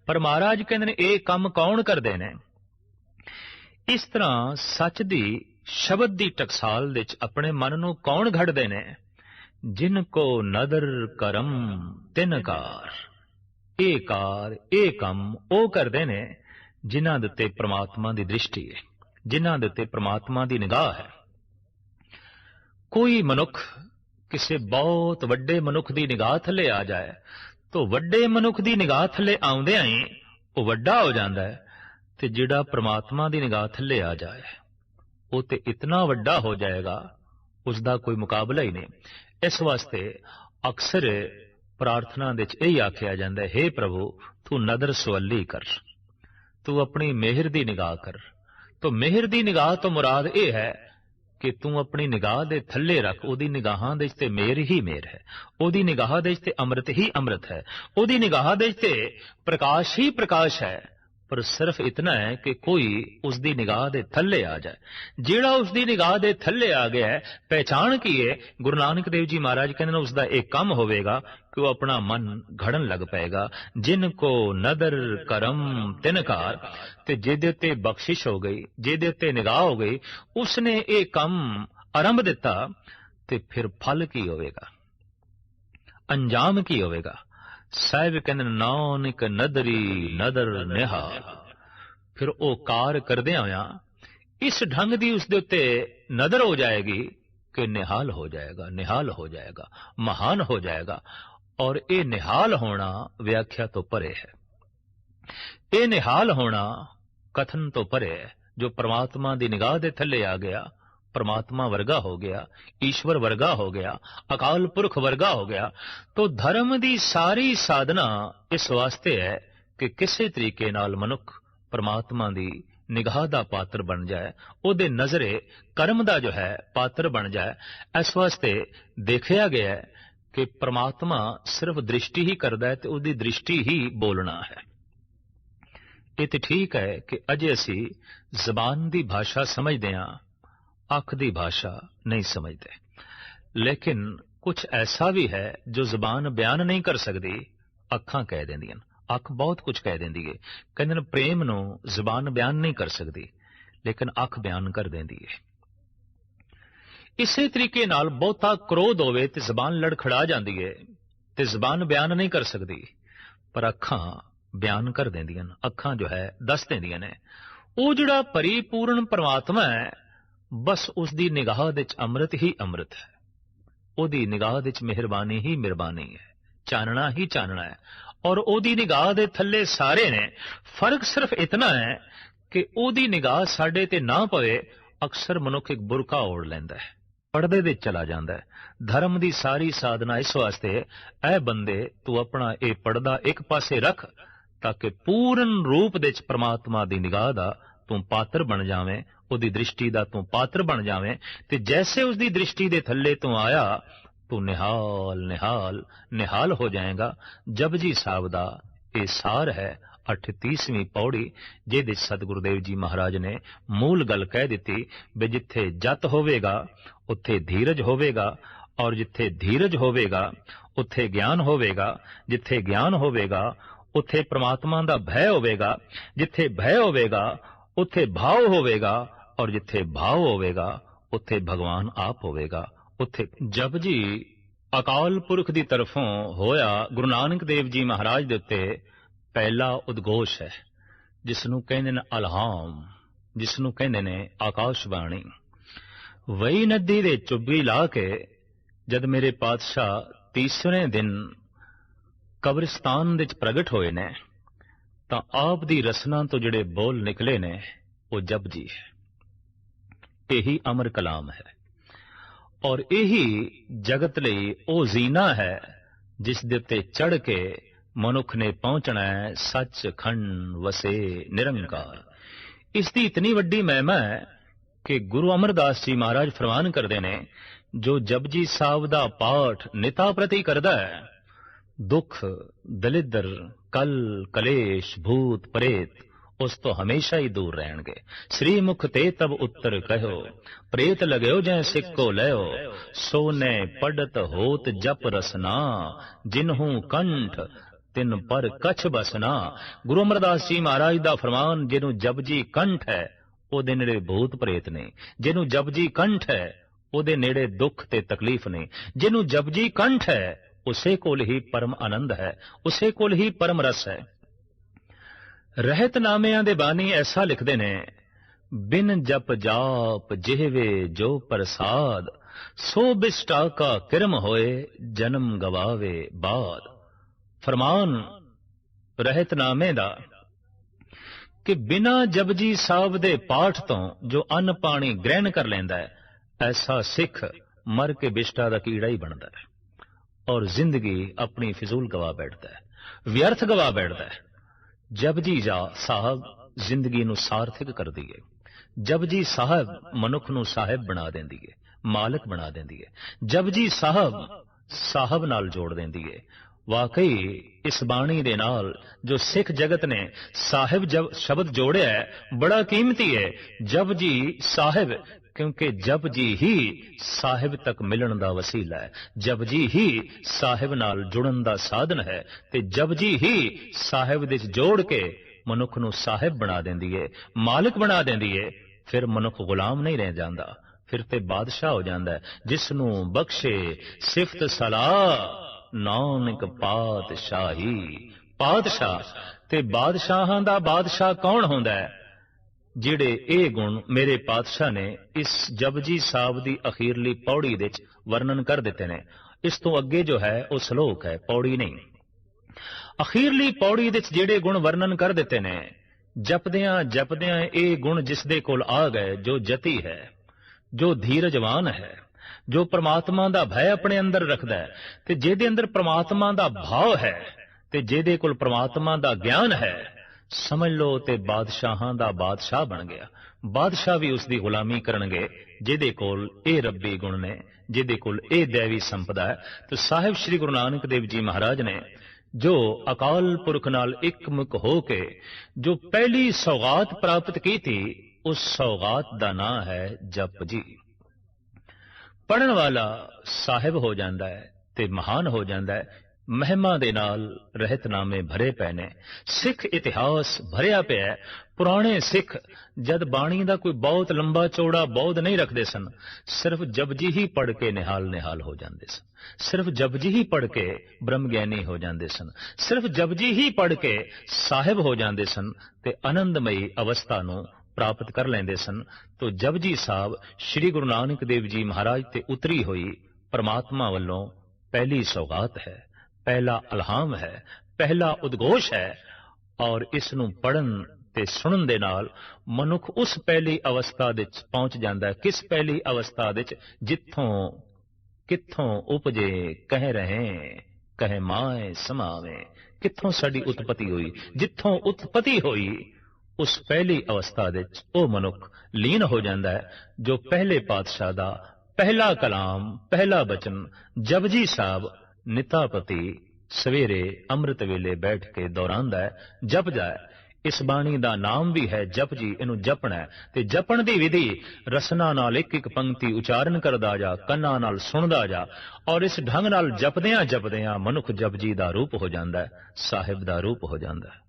ਪਰ ਮਹਾਰਾਜ ਕਹਿੰਦੇ ਨੇ, ਇਹ ਕੰਮ ਕੌਣ ਕਰਦੇ ਨੇ? ਇਸ ਤਰ੍ਹਾਂ ਸੱਚ ਦੀ, ਸ਼ਬਦ ਦੀ ਟਕਸਾਲ ਵਿੱਚ ਆਪਣੇ ਮਨ ਨੂੰ ਕੌਣ ਘੜਦੇ ਨੇ? ਜਿਨ ਕੋ ਨਦਰ ਕਰਮ, ਤਿਨ ਕਾਰ। ਇਹ ਕਾਰ, ਇਹ ਕੰਮ ਉਹ ਕਰਦੇ ਨੇ ਜਿਨ੍ਹਾਂ ਦੇ ਉੱਤੇ ਪ੍ਰਮਾਤਮਾ ਦੀ ਦ੍ਰਿਸ਼ਟੀ ਹੈ। ਜਿਨ੍ਹਾਂ ਦੇ ਉੱਤੇ ਪ੍ਰਮਾਤਮਾ ਦੀ ਨਿਗਾਹ ਹੈ। ਕੋਈ ਮਨੁੱਖ ਕਿਸੇ ਬਹੁਤ ਵੱਡੇ ਮਨੁੱਖ ਦੀ ਨਿਗਾਹ ਥੱਲੇ ਆ ਜਾਏ, ਤਾਂ ਵੱਡੇ ਮਨੁੱਖ ਦੀ ਨਿਗਾਹ ਥੱਲੇ ਆਉਂਦਿਆਂ ਹੀ ਉਹ ਵੱਡਾ ਹੋ ਜਾਂਦਾ ਹੈ ਤੇ ਜਿਹੜਾ ਪ੍ਰਮਾਤਮਾ ਦੀ ਨਿਗਾਹ ਥੱਲੇ ਆ ਜਾਏ, ਉਹ ਤੇ ਇਤਨਾ ਵੱਡਾ ਹੋ ਜਾਏਗਾ ਉਸ ਦਾ ਕੋਈ ਮੁਕਾਬਲਾ ਹੀ ਨਹੀਂ। ਇਸ ਵਾਸਤੇ ਅਕਸਰ ਪ੍ਰਾਰਥਨਾ ਵਿੱਚ ਇਹ ਆਖਿਆ ਜਾਂਦਾ ਹੈ हे ਪ੍ਰਭੂ, ਤੂੰ ਨਦਰ ਸਵੱਲੀ ਕਰ, ਤੂੰ ਆਪਣੀ ਮਿਹਰ ਦੀ ਨਿਗਾਹ ਕਰ ਤੋ ਮਿਹਰ ਦੀ ਨਿਗਾਹ ਤੋਂ ਮੁਰਾਦ ਇਹ ਹੈ ਕਿ ਤੂੰ ਆਪਣੀ ਨਿਗਾਹ ਦੇ ਥੱਲੇ ਰੱਖ, ਉਹਦੀ ਨਿਗਾਹਾਂ ਦੇ ਵਿੱਚ ਤੇ ਮੇਰ ਹੀ ਮਿਹਰ ਹੈ। ਉਹਦੀ ਨਿਗਾਹ ਦੇ ਵਿੱਚ ਤੇ ਅੰਮ੍ਰਿਤ ਹੀ ਅੰਮ੍ਰਿਤ ਹੈ। ਉਹਦੀ ਨਿਗਾਹ ਦੇ ਤੇ ਪ੍ਰਕਾਸ਼ ਹੀ ਪ੍ਰਕਾਸ਼ ਹੈ। ਪਰ ਸਿਰਫ ਇਤਨਾ ਹੈ ਕਿ ਕੋਈ ਉਸ ਦੀ ਨਿਗਾਹ ਦੇ ਥੱਲੇ ਆ ਜਾਏ। ਜਿਹੜਾ ਉਸ ਦੀ ਨਿਗਾਹ ਦੇ ਥੱਲੇ ਆ ਗਿਆ ਹੈ, ਪਹਿਚਾਣ ਕੀ ਹੈ? ਗੁਰੂ ਨਾਨਕ ਦੇਵ ਜੀ ਮਹਾਰਾਜ ਕਹਿੰਦੇ ਨੇ ਉਸ ਦਾ ਇੱਕ ਕੰਮ ਹੋਵੇਗਾ ਕਿ ਉਹ ਆਪਣਾ ਮਨ ਘੜਨ ਲੱਗ ਪਏਗਾ। ਜਿਨ ਕੋ ਨਦਰ ਕਰਮ ਤਿਨਕਾਰ, ਤੇ ਜਿਹਦੇ ਉੱਤੇ ਬਖਸ਼ਿਸ਼ ਹੋ ਗਈ, ਜਿਹਦੇ ਉੱਤੇ ਨਿਗਾਹ ਹੋ ਗਈ, ਉਸਨੇ ਇਹ ਕੰਮ ਆਰੰਭ ਦਿੱਤਾ ਤੇ ਫਿਰ ਫਲ ਕੀ ਹੋਵੇਗਾ? ਅੰਜਾਮ ਕੀ ਹੋਵੇਗਾ? ਸਾਹਿਬ ਕਹਿੰਦੇ, ਨਾਨਕ ਨਦਰੀ ਨਦਰ ਨਿਹਾ। ਫਿਰ ਉਹ ਕਾਰ ਕਰਦਿਆਂ ਹੋਇਆ ਇਸ ਢੰਗ ਦੀ ਉਸ ਦੇ ਉੱਤੇ ਨਦਰ ਹੋ ਜਾਏਗੀ ਕਿ ਨਿਹਾਲ ਹੋ ਜਾਏਗਾ, ਨਿਹਾਲ ਹੋ ਜਾਏਗਾ, ਮਹਾਨ ਹੋ ਜਾਏਗਾ। ਔਰ ਇਹ ਨਿਹਾਲ ਹੋਣਾ ਵਿਆਖਿਆ ਤੋਂ ਪਰੇ ਹੈ। ਇਹ ਨਿਹਾਲ ਹੋਣਾ ਕਥਨ ਤੋਂ ਪਰੇ ਹੈ, ਜੋ ਪ੍ਰਮਾਤਮਾ ਦੀ ਨਿਗਾਹ ਦੇ ਥੱਲੇ ਆ ਗਿਆ। ਪ੍ਰਮਾਤਮਾ ਵਰਗਾ ਹੋ ਗਿਆ, ਈਸ਼ਵਰ ਵਰਗਾ ਹੋ ਗਿਆ, ਅਕਾਲ ਪੁਰਖ ਵਰਗਾ ਹੋ ਗਿਆ, ਤੋ ਧਰਮ ਦੀ ਸਾਰੀ ਸਾਧਨਾ ਇਸ ਵਾਸਤੇ ਹੈ ਕਿ ਕਿਸੇ ਤਰੀਕੇ ਨਾਲ ਮਨੁੱਖ ਪਰਮਾਤਮਾ ਦੀ ਨਿਗਾਹ ਦਾ ਪਾਤਰ ਬਣ ਜਾਏ, ਉਹਦੇ ਨਜ਼ਰੇ ਕਰਮ ਦਾ ਜੋ ਹੈ ਪਾਤਰ ਬਣ ਜਾਏ, ਇਸ ਵਾਸਤੇ ਦੇਖਿਆ ਗਿਆ ਹੈ ਕਿ ਪਰਮਾਤਮਾ ਸਿਰਫ ਦ੍ਰਿਸ਼ਟੀ ਹੀ ਕਰਦਾ ਹੈ ਤੇ ਉਹਦੀ ਦ੍ਰਿਸ਼ਟੀ ਹੀ ਬੋਲਣਾ ਹੈ। ਇਹ ਤੇ ਠੀਕ ਹੈ ਕਿ ਅਜੇ ਅਸੀਂ ਜ਼ਬਾਨ ਦੀ ਭਾਸ਼ਾ ਸਮਝਦੇ ਹਾਂ ਅੱਖ ਦੀ ਭਾਸ਼ਾ ਨਹੀਂ ਸਮਝਦੇ ਲੇਕਿਨ ਕੁਝ ਐਸਾ ਵੀ ਹੈ ਜੋ ਜ਼ਬਾਨ ਬਿਆਨ ਨਹੀਂ ਕਰ ਸਕਦੀ ਅੱਖਾਂ ਕਹਿ ਦਿੰਦੀਆਂ ਅੱਖ ਬਹੁਤ ਕੁਝ ਕਹਿ ਦਿੰਦੀ ਹੈ ਕਹਿੰਦੇ ਨੇ ਪ੍ਰੇਮ ਨੂੰ ਜ਼ਬਾਨ ਬਿਆਨ ਨਹੀਂ ਕਰ ਸਕਦੀ ਲੇਕਿਨ ਅੱਖ ਬਿਆਨ ਕਰ ਦਿੰਦੀ ਹੈ ਇਸੇ ਤਰੀਕੇ ਨਾਲ ਬਹੁਤਾ ਕ੍ਰੋਧ ਹੋਵੇ ਤੇ ਜ਼ਬਾਨ ਲੜਖੜਾ ਜਾਂਦੀ ਹੈ ਤੇ ਜ਼ਬਾਨ ਬਿਆਨ ਨਹੀਂ ਕਰ ਸਕਦੀ ਪਰ ਅੱਖਾਂ ਬਿਆਨ ਕਰ ਦਿੰਦੀਆਂ ਅੱਖਾਂ ਜੋ ਹੈ ਦੱਸ ਦਿੰਦੀਆਂ ਨੇ ਉਹ ਜਿਹੜਾ ਪਰਿਪੂਰਨ ਪਰਮਾਤਮਾ ਹੈ ਬਸ ਉਸ ਦੀ ਨਿਗਾਹ ਵਿੱਚ ਅੰਮ੍ਰਿਤ ਹੀ ਅੰਮ੍ਰਿਤ ਹੈ। ਉਹਦੀ ਨਿਗਾਹ ਵਿੱਚ ਮਿਹਰਬਾਨੀ ਹੀ ਮਿਹਰਬਾਨੀ ਹੈ। ਚਾਨਣਾ ਹੀ ਚਾਨਣਾ ਹੈ। ਔਰ ਉਹਦੀ ਨਿਗਾਹ ਦੇ ਥੱਲੇ ਸਾਰੇ ਨੇ ਫ਼ਰਕ ਸਿਰਫ ਇਤਨਾ ਹੈ ਕਿ ਉਹਦੀ ਨਿਗਾਹ ਸਾਡੇ ਤੇ ਨਾ ਪਵੇ ਅਕਸਰ ਮਨੁੱਖ ਇੱਕ ਬੁਰਕਾ ਓੜ ਲੈਂਦਾ ਹੈ। ਪਰਦੇ ਦੇ ਚਲਾ ਜਾਂਦਾ ਹੈ। ਧਰਮ ਦੀ ਸਾਰੀ ਸਾਧਨਾ ਇਸ ਵਾਸਤੇ ਹੈ, ਐ ਬੰਦੇ ਤੂੰ ਆਪਣਾ ਇਹ ਪਰਦਾ ਇੱਕ ਪਾਸੇ ਰੱਖ ਤਾਂ ਕਿ ਪੂਰਨ ਰੂਪ ਵਿੱਚ ਪ੍ਰਮਾਤਮਾ ਦੀ ਨਿਗਾਹ ਦਾ ਤੂੰ ਪਾਤਰ ਬਣ ਜਾਵੇਂ ਉਹਦੀ ਦ੍ਰਿਸ਼ਟੀ ਦਾ ਤੂੰ ਪਾਤਰ ਬਣ ਜਾਵੇਂ ਤੇ ਜੈਸੇ ਉਸ ਦੀ ਦ੍ਰਿਸ਼ਟੀ ਦੇ ਥੱਲੇ ਤੂੰ ਆਇਆ, ਤੂੰ ਨਿਹਾਲ ਨਿਹਾਲ ਨਿਹਾਲ ਹੋ ਜਾਏਗਾ। ਜਪਜੀ ਸਾਹਿਬ ਦਾ ਇਹ ਸਾਰ ਹੈ 38ਵੀਂ ਪੌੜੀ, ਜਿਹਦੇ ਸਤਿਗੁਰੂ ਦੇਵ ਜੀ ਮਹਾਰਾਜ ਨੇ ਮੂਲ ਗੱਲ ਕਹਿ ਦਿੱਤੀ ਵੀ ਜਿੱਥੇ ਜਤ ਹੋਵੇਗਾ, ਉੱਥੇ ਧੀਰਜ ਹੋਵੇਗਾ ਔਰ ਜਿੱਥੇ ਧੀਰਜ ਹੋਵੇਗਾ, ਉੱਥੇ ਗਿਆਨ ਹੋਵੇਗਾ। ਜਿੱਥੇ ਗਿਆਨ ਹੋਵੇਗਾ, ਉੱਥੇ ਪ੍ਰਮਾਤਮਾ ਦਾ ਭੈ ਹੋਵੇਗਾ। ਜਿੱਥੇ ਭੈ ਹੋਵੇਗਾ, ਉੱਥੇ ਭਾਵ ਹੋਵੇਗਾ ਔਰ ਜਿੱਥੇ ਭਾਵ ਹੋਵੇਗਾ, ਉੱਥੇ ਭਗਵਾਨ ਆਪ ਹੋਵੇਗਾ। ਉੱਥੇ ਜਪ ਜੀ ਅਕਾਲ ਪੁਰਖ ਦੀ ਤਰਫੋਂ ਹੋਇਆ, ਗੁਰੂ ਨਾਨਕ ਦੇਵ ਜੀ ਮਹਾਰਾਜ ਦੇ ਉੱਤੇ ਪਹਿਲਾ ਉਦਘੋਸ਼ ਹੈ ਜਿਸ ਨੂੰ ਕਹਿੰਦੇ ਨੇ ਅਲਹਾਮ ਜਿਸ ਨੂੰ ਕਹਿੰਦੇ ਨੇ ਆਕਾਸ਼ਬਾਣੀ ਵਈ ਨਦੀ ਦੇ ਚੁੱਭੀ ਲਾ ਕੇ ਜਦ ਮੇਰੇ ਪਾਤਸ਼ਾਹ ਤੀਸਰੇ ਦਿਨ ਕਬਰਿਸਤਾਨ ਵਿੱਚ ਪ੍ਰਗਟ ਹੋਏ ਨੇ, ਤਾਂ ਆਪ ਦੀ ਰਸਨਾ ਤੋਂ ਜਿਹੜੇ ਬੋਲ ਨਿਕਲੇ ਨੇ, ਉਹ ਜਪਜੀ ਹੈ। ਇਹੀ ਅਮਰ ਕਲਾਮ ਹੈ। ਔਰ ਇਹੀ ਜਗਤ ਲਈ ਉਹ ਜ਼ੀਨਾ ਹੈ ਜਿਸ ਦੇ ਉੱਤੇ ਚੜ ਕੇ ਮਨੁੱਖ ਨੇ ਪਹੁੰਚਣਾ ਹੈ ਸੱਚ ਖੰਡ ਵਸੇ ਨਿਰੰਕਾਰ। ਇਸ ਦੀ ਇਤਨੀ ਵੱਡੀ ਮਹਿਮਾ ਹੈ ਕਿ ਗੁਰੂ ਅਮਰਦਾਸ ਜੀ ਮਹਾਰਾਜ ਫਰਮਾਨ ਕਰਦੇ ਨੇ, ਜੋ ਜਪਜੀ ਸਾਹਿਬ ਦਾ ਪਾਠ ਨਿਤਾ ਪ੍ਰਤੀ ਕਰਦਾ ਹੈ, ਦੁੱਖ, ਦਲਿਦਰ, ਕਲ, ਕਲੇਸ਼, ਭੂਤ, ਪ੍ਰੇਤ ਉਸ ਤੋਂ ਹਮੇਸ਼ਾ ਹੀ ਦੂਰ ਰਹਿਣਗੇ। ਸ੍ਰੀ ਮੁਖ ਤੇ ਤਬ ਉੱਤਰ ਕਹਿਓ, ਪ੍ਰੇਤ ਲਗਿਓ ਜੈ ਸਿੱਕੋ ਲਿਓ, ਸੋਨੇ ਪੜਤ ਹੋਤ ਜਪ ਰਸਨਾ ਜਿਨਹੂ ਕੰਠ, ਤਿਨ ਪਰ ਕਛ ਬਸਨਾ। ਗੁਰੂ ਅਮਰਦਾਸ ਜੀ ਮਹਾਰਾਜ ਦਾ ਫਰਮਾਨ, ਜਿਹਨੂੰ ਜਪਜੀ ਕੰਠ ਹੈ, ਉਹਦੇ ਨੇੜੇ ਭੂਤ ਪ੍ਰੇਤ ਨੇ। ਜਿਹਨੂੰ ਜਪਜੀ ਕੰਠ ਹੈ, ਉਹਦੇ ਨੇੜੇ ਦੁੱਖ ਤੇ ਤਕਲੀਫ ਨੇ। ਜਿਹਨੂੰ ਜਪਜੀ ਕੰਠ ਹੈ, ਉਸੇ ਕੋਲ ਹੀ ਪਰਮ ਆਨੰਦ ਹੈ, ਉਸੇ ਕੋਲ ਹੀ ਪਰਮ ਰਸ ਹੈ। ਰਹਿਤਨਾਮਿਆਂ ਦੇ ਬਾਣੀ ਐਸਾ ਲਿਖਦੇ ਨੇ, ਬਿਨ ਜਪ ਜਾਪ ਜਿਹਵੇ ਜੋ ਪ੍ਰਸਾਦ, ਸੋ ਬਿਸਟਾ ਕਾ ਕਿਰਮ ਹੋਏ, ਜਨਮ ਗਵਾਵੇ ਬਾਦ। ਫਰਮਾਨ ਰਹਿਤਨਾਮੇ ਦਾ, ਕਿ ਬਿਨਾ ਜਪਜੀ ਸਾਹਿਬ ਦੇ ਪਾਠ ਤੋਂ ਜੋ ਅੰਨ ਪਾਣੀ ਗ੍ਰਹਿਣ ਕਰ ਲੈਂਦਾ ਹੈ, ਐਸਾ ਸਿੱਖ ਮਰ ਕੇ ਬਿਸ਼ਟਾ ਦਾ ਕੀੜਾ ਹੀ ਬਣਦਾ ਹੈ। ਔਰ ਜ਼ਿੰਦਗੀ ਆਪਣੀ ਫਿਜ਼ੂਲ ਗਵਾ ਬੈਠਦਾ ਹੈ, ਵਿਅਰਥ ਗਵਾ ਬੈਠਦਾ ਹੈ। ਜਪਜੀ ਜਾ ਸਾਹਿਬ ਜ਼ਿੰਦਗੀ ਨੂੰ ਸਾਰਥਿਕ ਕਰਦੀ ਹੈ ਜਪਜੀ ਸਾਹਿਬ ਮਨੁੱਖ ਨੂੰ ਸਾਹਿਬ ਬਣਾ ਦਿੰਦੀ ਹੈ ਮਾਲਕ ਬਣਾ ਦਿੰਦੀ ਹੈ ਜਪਜੀ ਸਾਹਿਬ ਸਾਹਿਬ ਨਾਲ ਜੋੜ ਦਿੰਦੀ ਹੈ ਵਾਕਈ ਇਸ ਬਾਣੀ ਦੇ ਨਾਲ ਜੋ ਸਿੱਖ ਜਗਤ ਨੇ ਸਾਹਿਬ ਜਬ ਸ਼ਬਦ ਜੋੜਿਆ ਹੈ, ਬੜਾ ਕੀਮਤੀ ਹੈ ਜਪਜੀ ਸਾਹਿਬ ਕਿਉਂਕਿ ਜਪਜੀ ਹੀ ਸਾਹਿਬ ਤੱਕ ਮਿਲਣ ਦਾ ਵਸੀਲਾ ਹੈ ਜਪਜੀ ਹੀ ਸਾਹਿਬ ਨਾਲ ਜੁੜਨ ਦਾ ਸਾਧਨ ਹੈ, ਤੇ ਜਪਜੀ ਹੀ ਸਾਹਿਬ ਦੇ ਵਿੱਚ ਜੋੜ ਕੇ ਮਨੁੱਖ ਨੂੰ ਸਾਹਿਬ ਬਣਾ ਦਿੰਦੀ ਹੈ ਮਾਲਕ ਬਣਾ ਦਿੰਦੀ ਹੈ ਫਿਰ ਮਨੁੱਖ ਗੁਲਾਮ ਨਹੀਂ ਰਹਿ ਜਾਂਦਾ, ਫਿਰ ਤੇ ਬਾਦਸ਼ਾਹ ਹੋ ਜਾਂਦਾ ਹੈ, ਜਿਸ ਨੂੰ ਬਖਸ਼ੇ ਸਿਫਤ ਸਲਾਹ, ਨਾਨਕ ਪਾਤਸ਼ਾਹੀ, ਪਾਤਸ਼ਾਹ, ਤੇ ਬਾਦਸ਼ਾਹਾਂ ਦਾ ਬਾਦਸ਼ਾਹ ਕੌਣ ਹੁੰਦਾ ਹੈ? ਜਿਹੜੇ ਇਹ ਗੁਣ ਮੇਰੇ ਪਾਤਸ਼ਾਹ ਨੇ ਇਸ ਜਪਜੀ ਸਾਹਿਬ ਦੀ ਅਖੀਰਲੀ ਪੌੜੀ ਵਿੱਚ ਵਰਣਨ ਕਰ ਦਿੱਤੇ ਨੇ। ਇਸ ਤੋਂ ਅੱਗੇ ਜੋ ਹੈ, ਉਹ ਸ਼ਲੋਕ ਹੈ, ਪੌੜੀ ਨਹੀਂ। ਅਖੀਰਲੀ ਪੌੜੀ ਵਿੱਚ ਜਿਹੜੇ ਗੁਣ ਵਰਣਨ ਕਰ ਦਿੱਤੇ ਨੇ, ਜਪਦਿਆਂ ਜਪਦਿਆਂ ਇਹ ਗੁਣ ਜਿਸ ਦੇ ਕੋਲ ਆ ਗਏ, ਜੋ ਜਤੀ ਹੈ, ਜੋ ਧੀਰਜਵਾਨ ਹੈ, ਜੋ ਪ੍ਰਮਾਤਮਾ ਦਾ ਭੈ ਆਪਣੇ ਅੰਦਰ ਰੱਖਦਾ ਹੈ, ਤੇ ਜਿਹਦੇ ਅੰਦਰ ਪ੍ਰਮਾਤਮਾ ਦਾ ਭਾਵ ਹੈ, ਤੇ ਜਿਹਦੇ ਕੋਲ ਪ੍ਰਮਾਤਮਾ ਦਾ ਗਿਆਨ ਹੈ ਸਮਝ ਲਓ ਤੇ ਬਾਦਸ਼ਾਹਾਂ ਦਾ ਬਾਦਸ਼ਾਹ ਬਣ ਗਿਆ। ਬਾਦਸ਼ਾਹ ਵੀ ਉਸ ਦੀ ਗੁਲਾਮੀ ਕਰਨਗੇ, ਜਿਹਦੇ ਕੋਲ ਇਹ ਰੱਬੀ ਗੁਣ ਨੇ, ਜਿਹਦੇ ਕੋਲ ਇਹ ਦੇਵੀ ਸੰਪਦਾ ਹੈ। ਤੇ ਸਾਹਿਬ ਸ੍ਰੀ ਗੁਰੂ ਨਾਨਕ ਦੇਵ ਜੀ ਮਹਾਰਾਜ ਨੇ, ਜੋ ਅਕਾਲ ਪੁਰਖ ਨਾਲ ਇੱਕਮੁਖ ਹੋ ਕੇ, ਜੋ ਪਹਿਲੀ ਸੌਗਾਤ ਪ੍ਰਾਪਤ ਕੀਤੀ, ਉਸ ਸੌਗਾਤ ਦਾ ਨਾਂ ਹੈ ਜਪ ਜੀ। ਪੜਨ ਵਾਲਾ ਸਾਹਿਬ ਹੋ ਜਾਂਦਾ ਹੈ ਤੇ ਮਹਾਨ ਹੋ ਜਾਂਦਾ ਹੈ। ਮਹਿਮਾ ਦੇ ਨਾਲ ਰਹਿਤਨਾਮੇ ਭਰੇ ਪਏ ਨੇ। ਸਿੱਖ ਇਤਿਹਾਸ ਭਰਿਆ ਪਿਆ ਹੈ। ਪੁਰਾਣੇ ਸਿੱਖ ਜਦ ਬਾਣੀ ਦਾ ਕੋਈ ਬਹੁਤ ਲੰਬਾ ਚੌੜਾ ਬੌਧ ਨਹੀਂ ਰੱਖਦੇ ਸਨ, ਸਿਰਫ ਜਪਜੀ ਹੀ ਪੜ ਕੇ ਨਿਹਾਲ ਨਿਹਾਲ ਹੋ ਜਾਂਦੇ ਸਨ। ਸਿਰਫ ਜਪਜੀ ਹੀ ਪੜ ਕੇ ਬ੍ਰਹਮ ਗਿਆਨੀ ਹੋ ਜਾਂਦੇ ਸਨ। ਸਿਰਫ ਜਪਜੀ ਹੀ ਪੜ ਕੇ ਸਾਹਿਬ ਹੋ ਜਾਂਦੇ ਸਨ ਤੇ ਆਨੰਦਮਈ ਅਵਸਥਾ ਨੂੰ ਪ੍ਰਾਪਤ ਕਰ ਲੈਂਦੇ ਸਨ। ਤੋ ਜਪਜੀ ਸਾਹਿਬ ਸ੍ਰੀ ਗੁਰੂ ਨਾਨਕ ਦੇਵ ਜੀ ਮਹਾਰਾਜ ਤੇ ਉਤਰੀ ਹੋਈ ਪਰਮਾਤਮਾ ਵੱਲੋਂ ਪਹਿਲੀ ਸੌਗਾਤ ਹੈ। ਪਹਿਲਾ ਅਲਹਾਮ ਹੈ, ਪਹਿਲਾ ਉਦਘੋਸ਼ ਹੈ ਔਰ ਇਸ ਨੂੰ ਪੜਨ ਤੇ ਸੁਣਨ ਦੇ ਨਾਲ ਮਨੁੱਖ ਉਸ ਪਹਿਲੀ ਅਵਸਥਾ ਵਿੱਚ ਪਹੁੰਚ ਜਾਂਦਾ ਹੈ, ਕਿਸ ਪਹਿਲੀ ਅਵਸਥਾ ਵਿੱਚ? ਜਿੱਥੋਂ, ਕਿੱਥੋਂ ਉਪਜੇ, ਕਹਿ ਰਹੇ, ਕਹੇ ਮਾਏ ਸਮਾਵੇ, ਕਿੱਥੋਂ ਸਾਡੀ ਉਤਪਤੀ ਹੋਈ? ਜਿੱਥੋਂ ਉਤਪਤੀ ਹੋਈ, ਉਸ ਪਹਿਲੀ ਅਵਸਥਾ ਵਿੱਚ ਉਹ ਮਨੁੱਖ ਲੀਨ ਹੋ ਜਾਂਦਾ ਹੈ, ਜੋ ਪਹਿਲੇ ਪਾਤਸ਼ਾਹ ਦਾ ਪਹਿਲਾ ਕਲਾਮ, ਪਹਿਲਾ ਬਚਨ ਜਪਜੀ ਸਾਹਿਬ ਨਿਤਾਪਤੀ ਸਵੇਰੇ ਅੰਮ੍ਰਿਤ ਵੇਲੇ ਬੈਠ ਕੇ ਦੁਹਰਾਉਂਦਾ ਹੈ ਜਪਦਾ ਹੈ ਇਸ ਬਾਣੀ ਦਾ ਨਾਮ ਵੀ ਹੈ ਜਪ ਜੀ, ਇਹਨੂੰ ਜਪਣਾ ਹੈ। ਤੇ ਜਪਣ ਦੀ ਵਿਧੀ, ਰਸਨਾ ਨਾਲ ਇੱਕ ਇੱਕ ਪੰਕਤੀ ਉਚਾਰਨ ਕਰਦਾ ਜਾ, ਕੰਨਾਂ ਨਾਲ ਸੁਣਦਾ ਜਾ, ਔਰ ਇਸ ਢੰਗ ਨਾਲ ਜਪਦਿਆਂ ਜਪਦਿਆਂ ਮਨੁੱਖ ਜਪ ਜੀ ਦਾ ਰੂਪ ਹੋ ਜਾਂਦਾ ਹੈ, ਸਾਹਿਬ ਦਾ ਰੂਪ ਹੋ ਜਾਂਦਾ ਹੈ।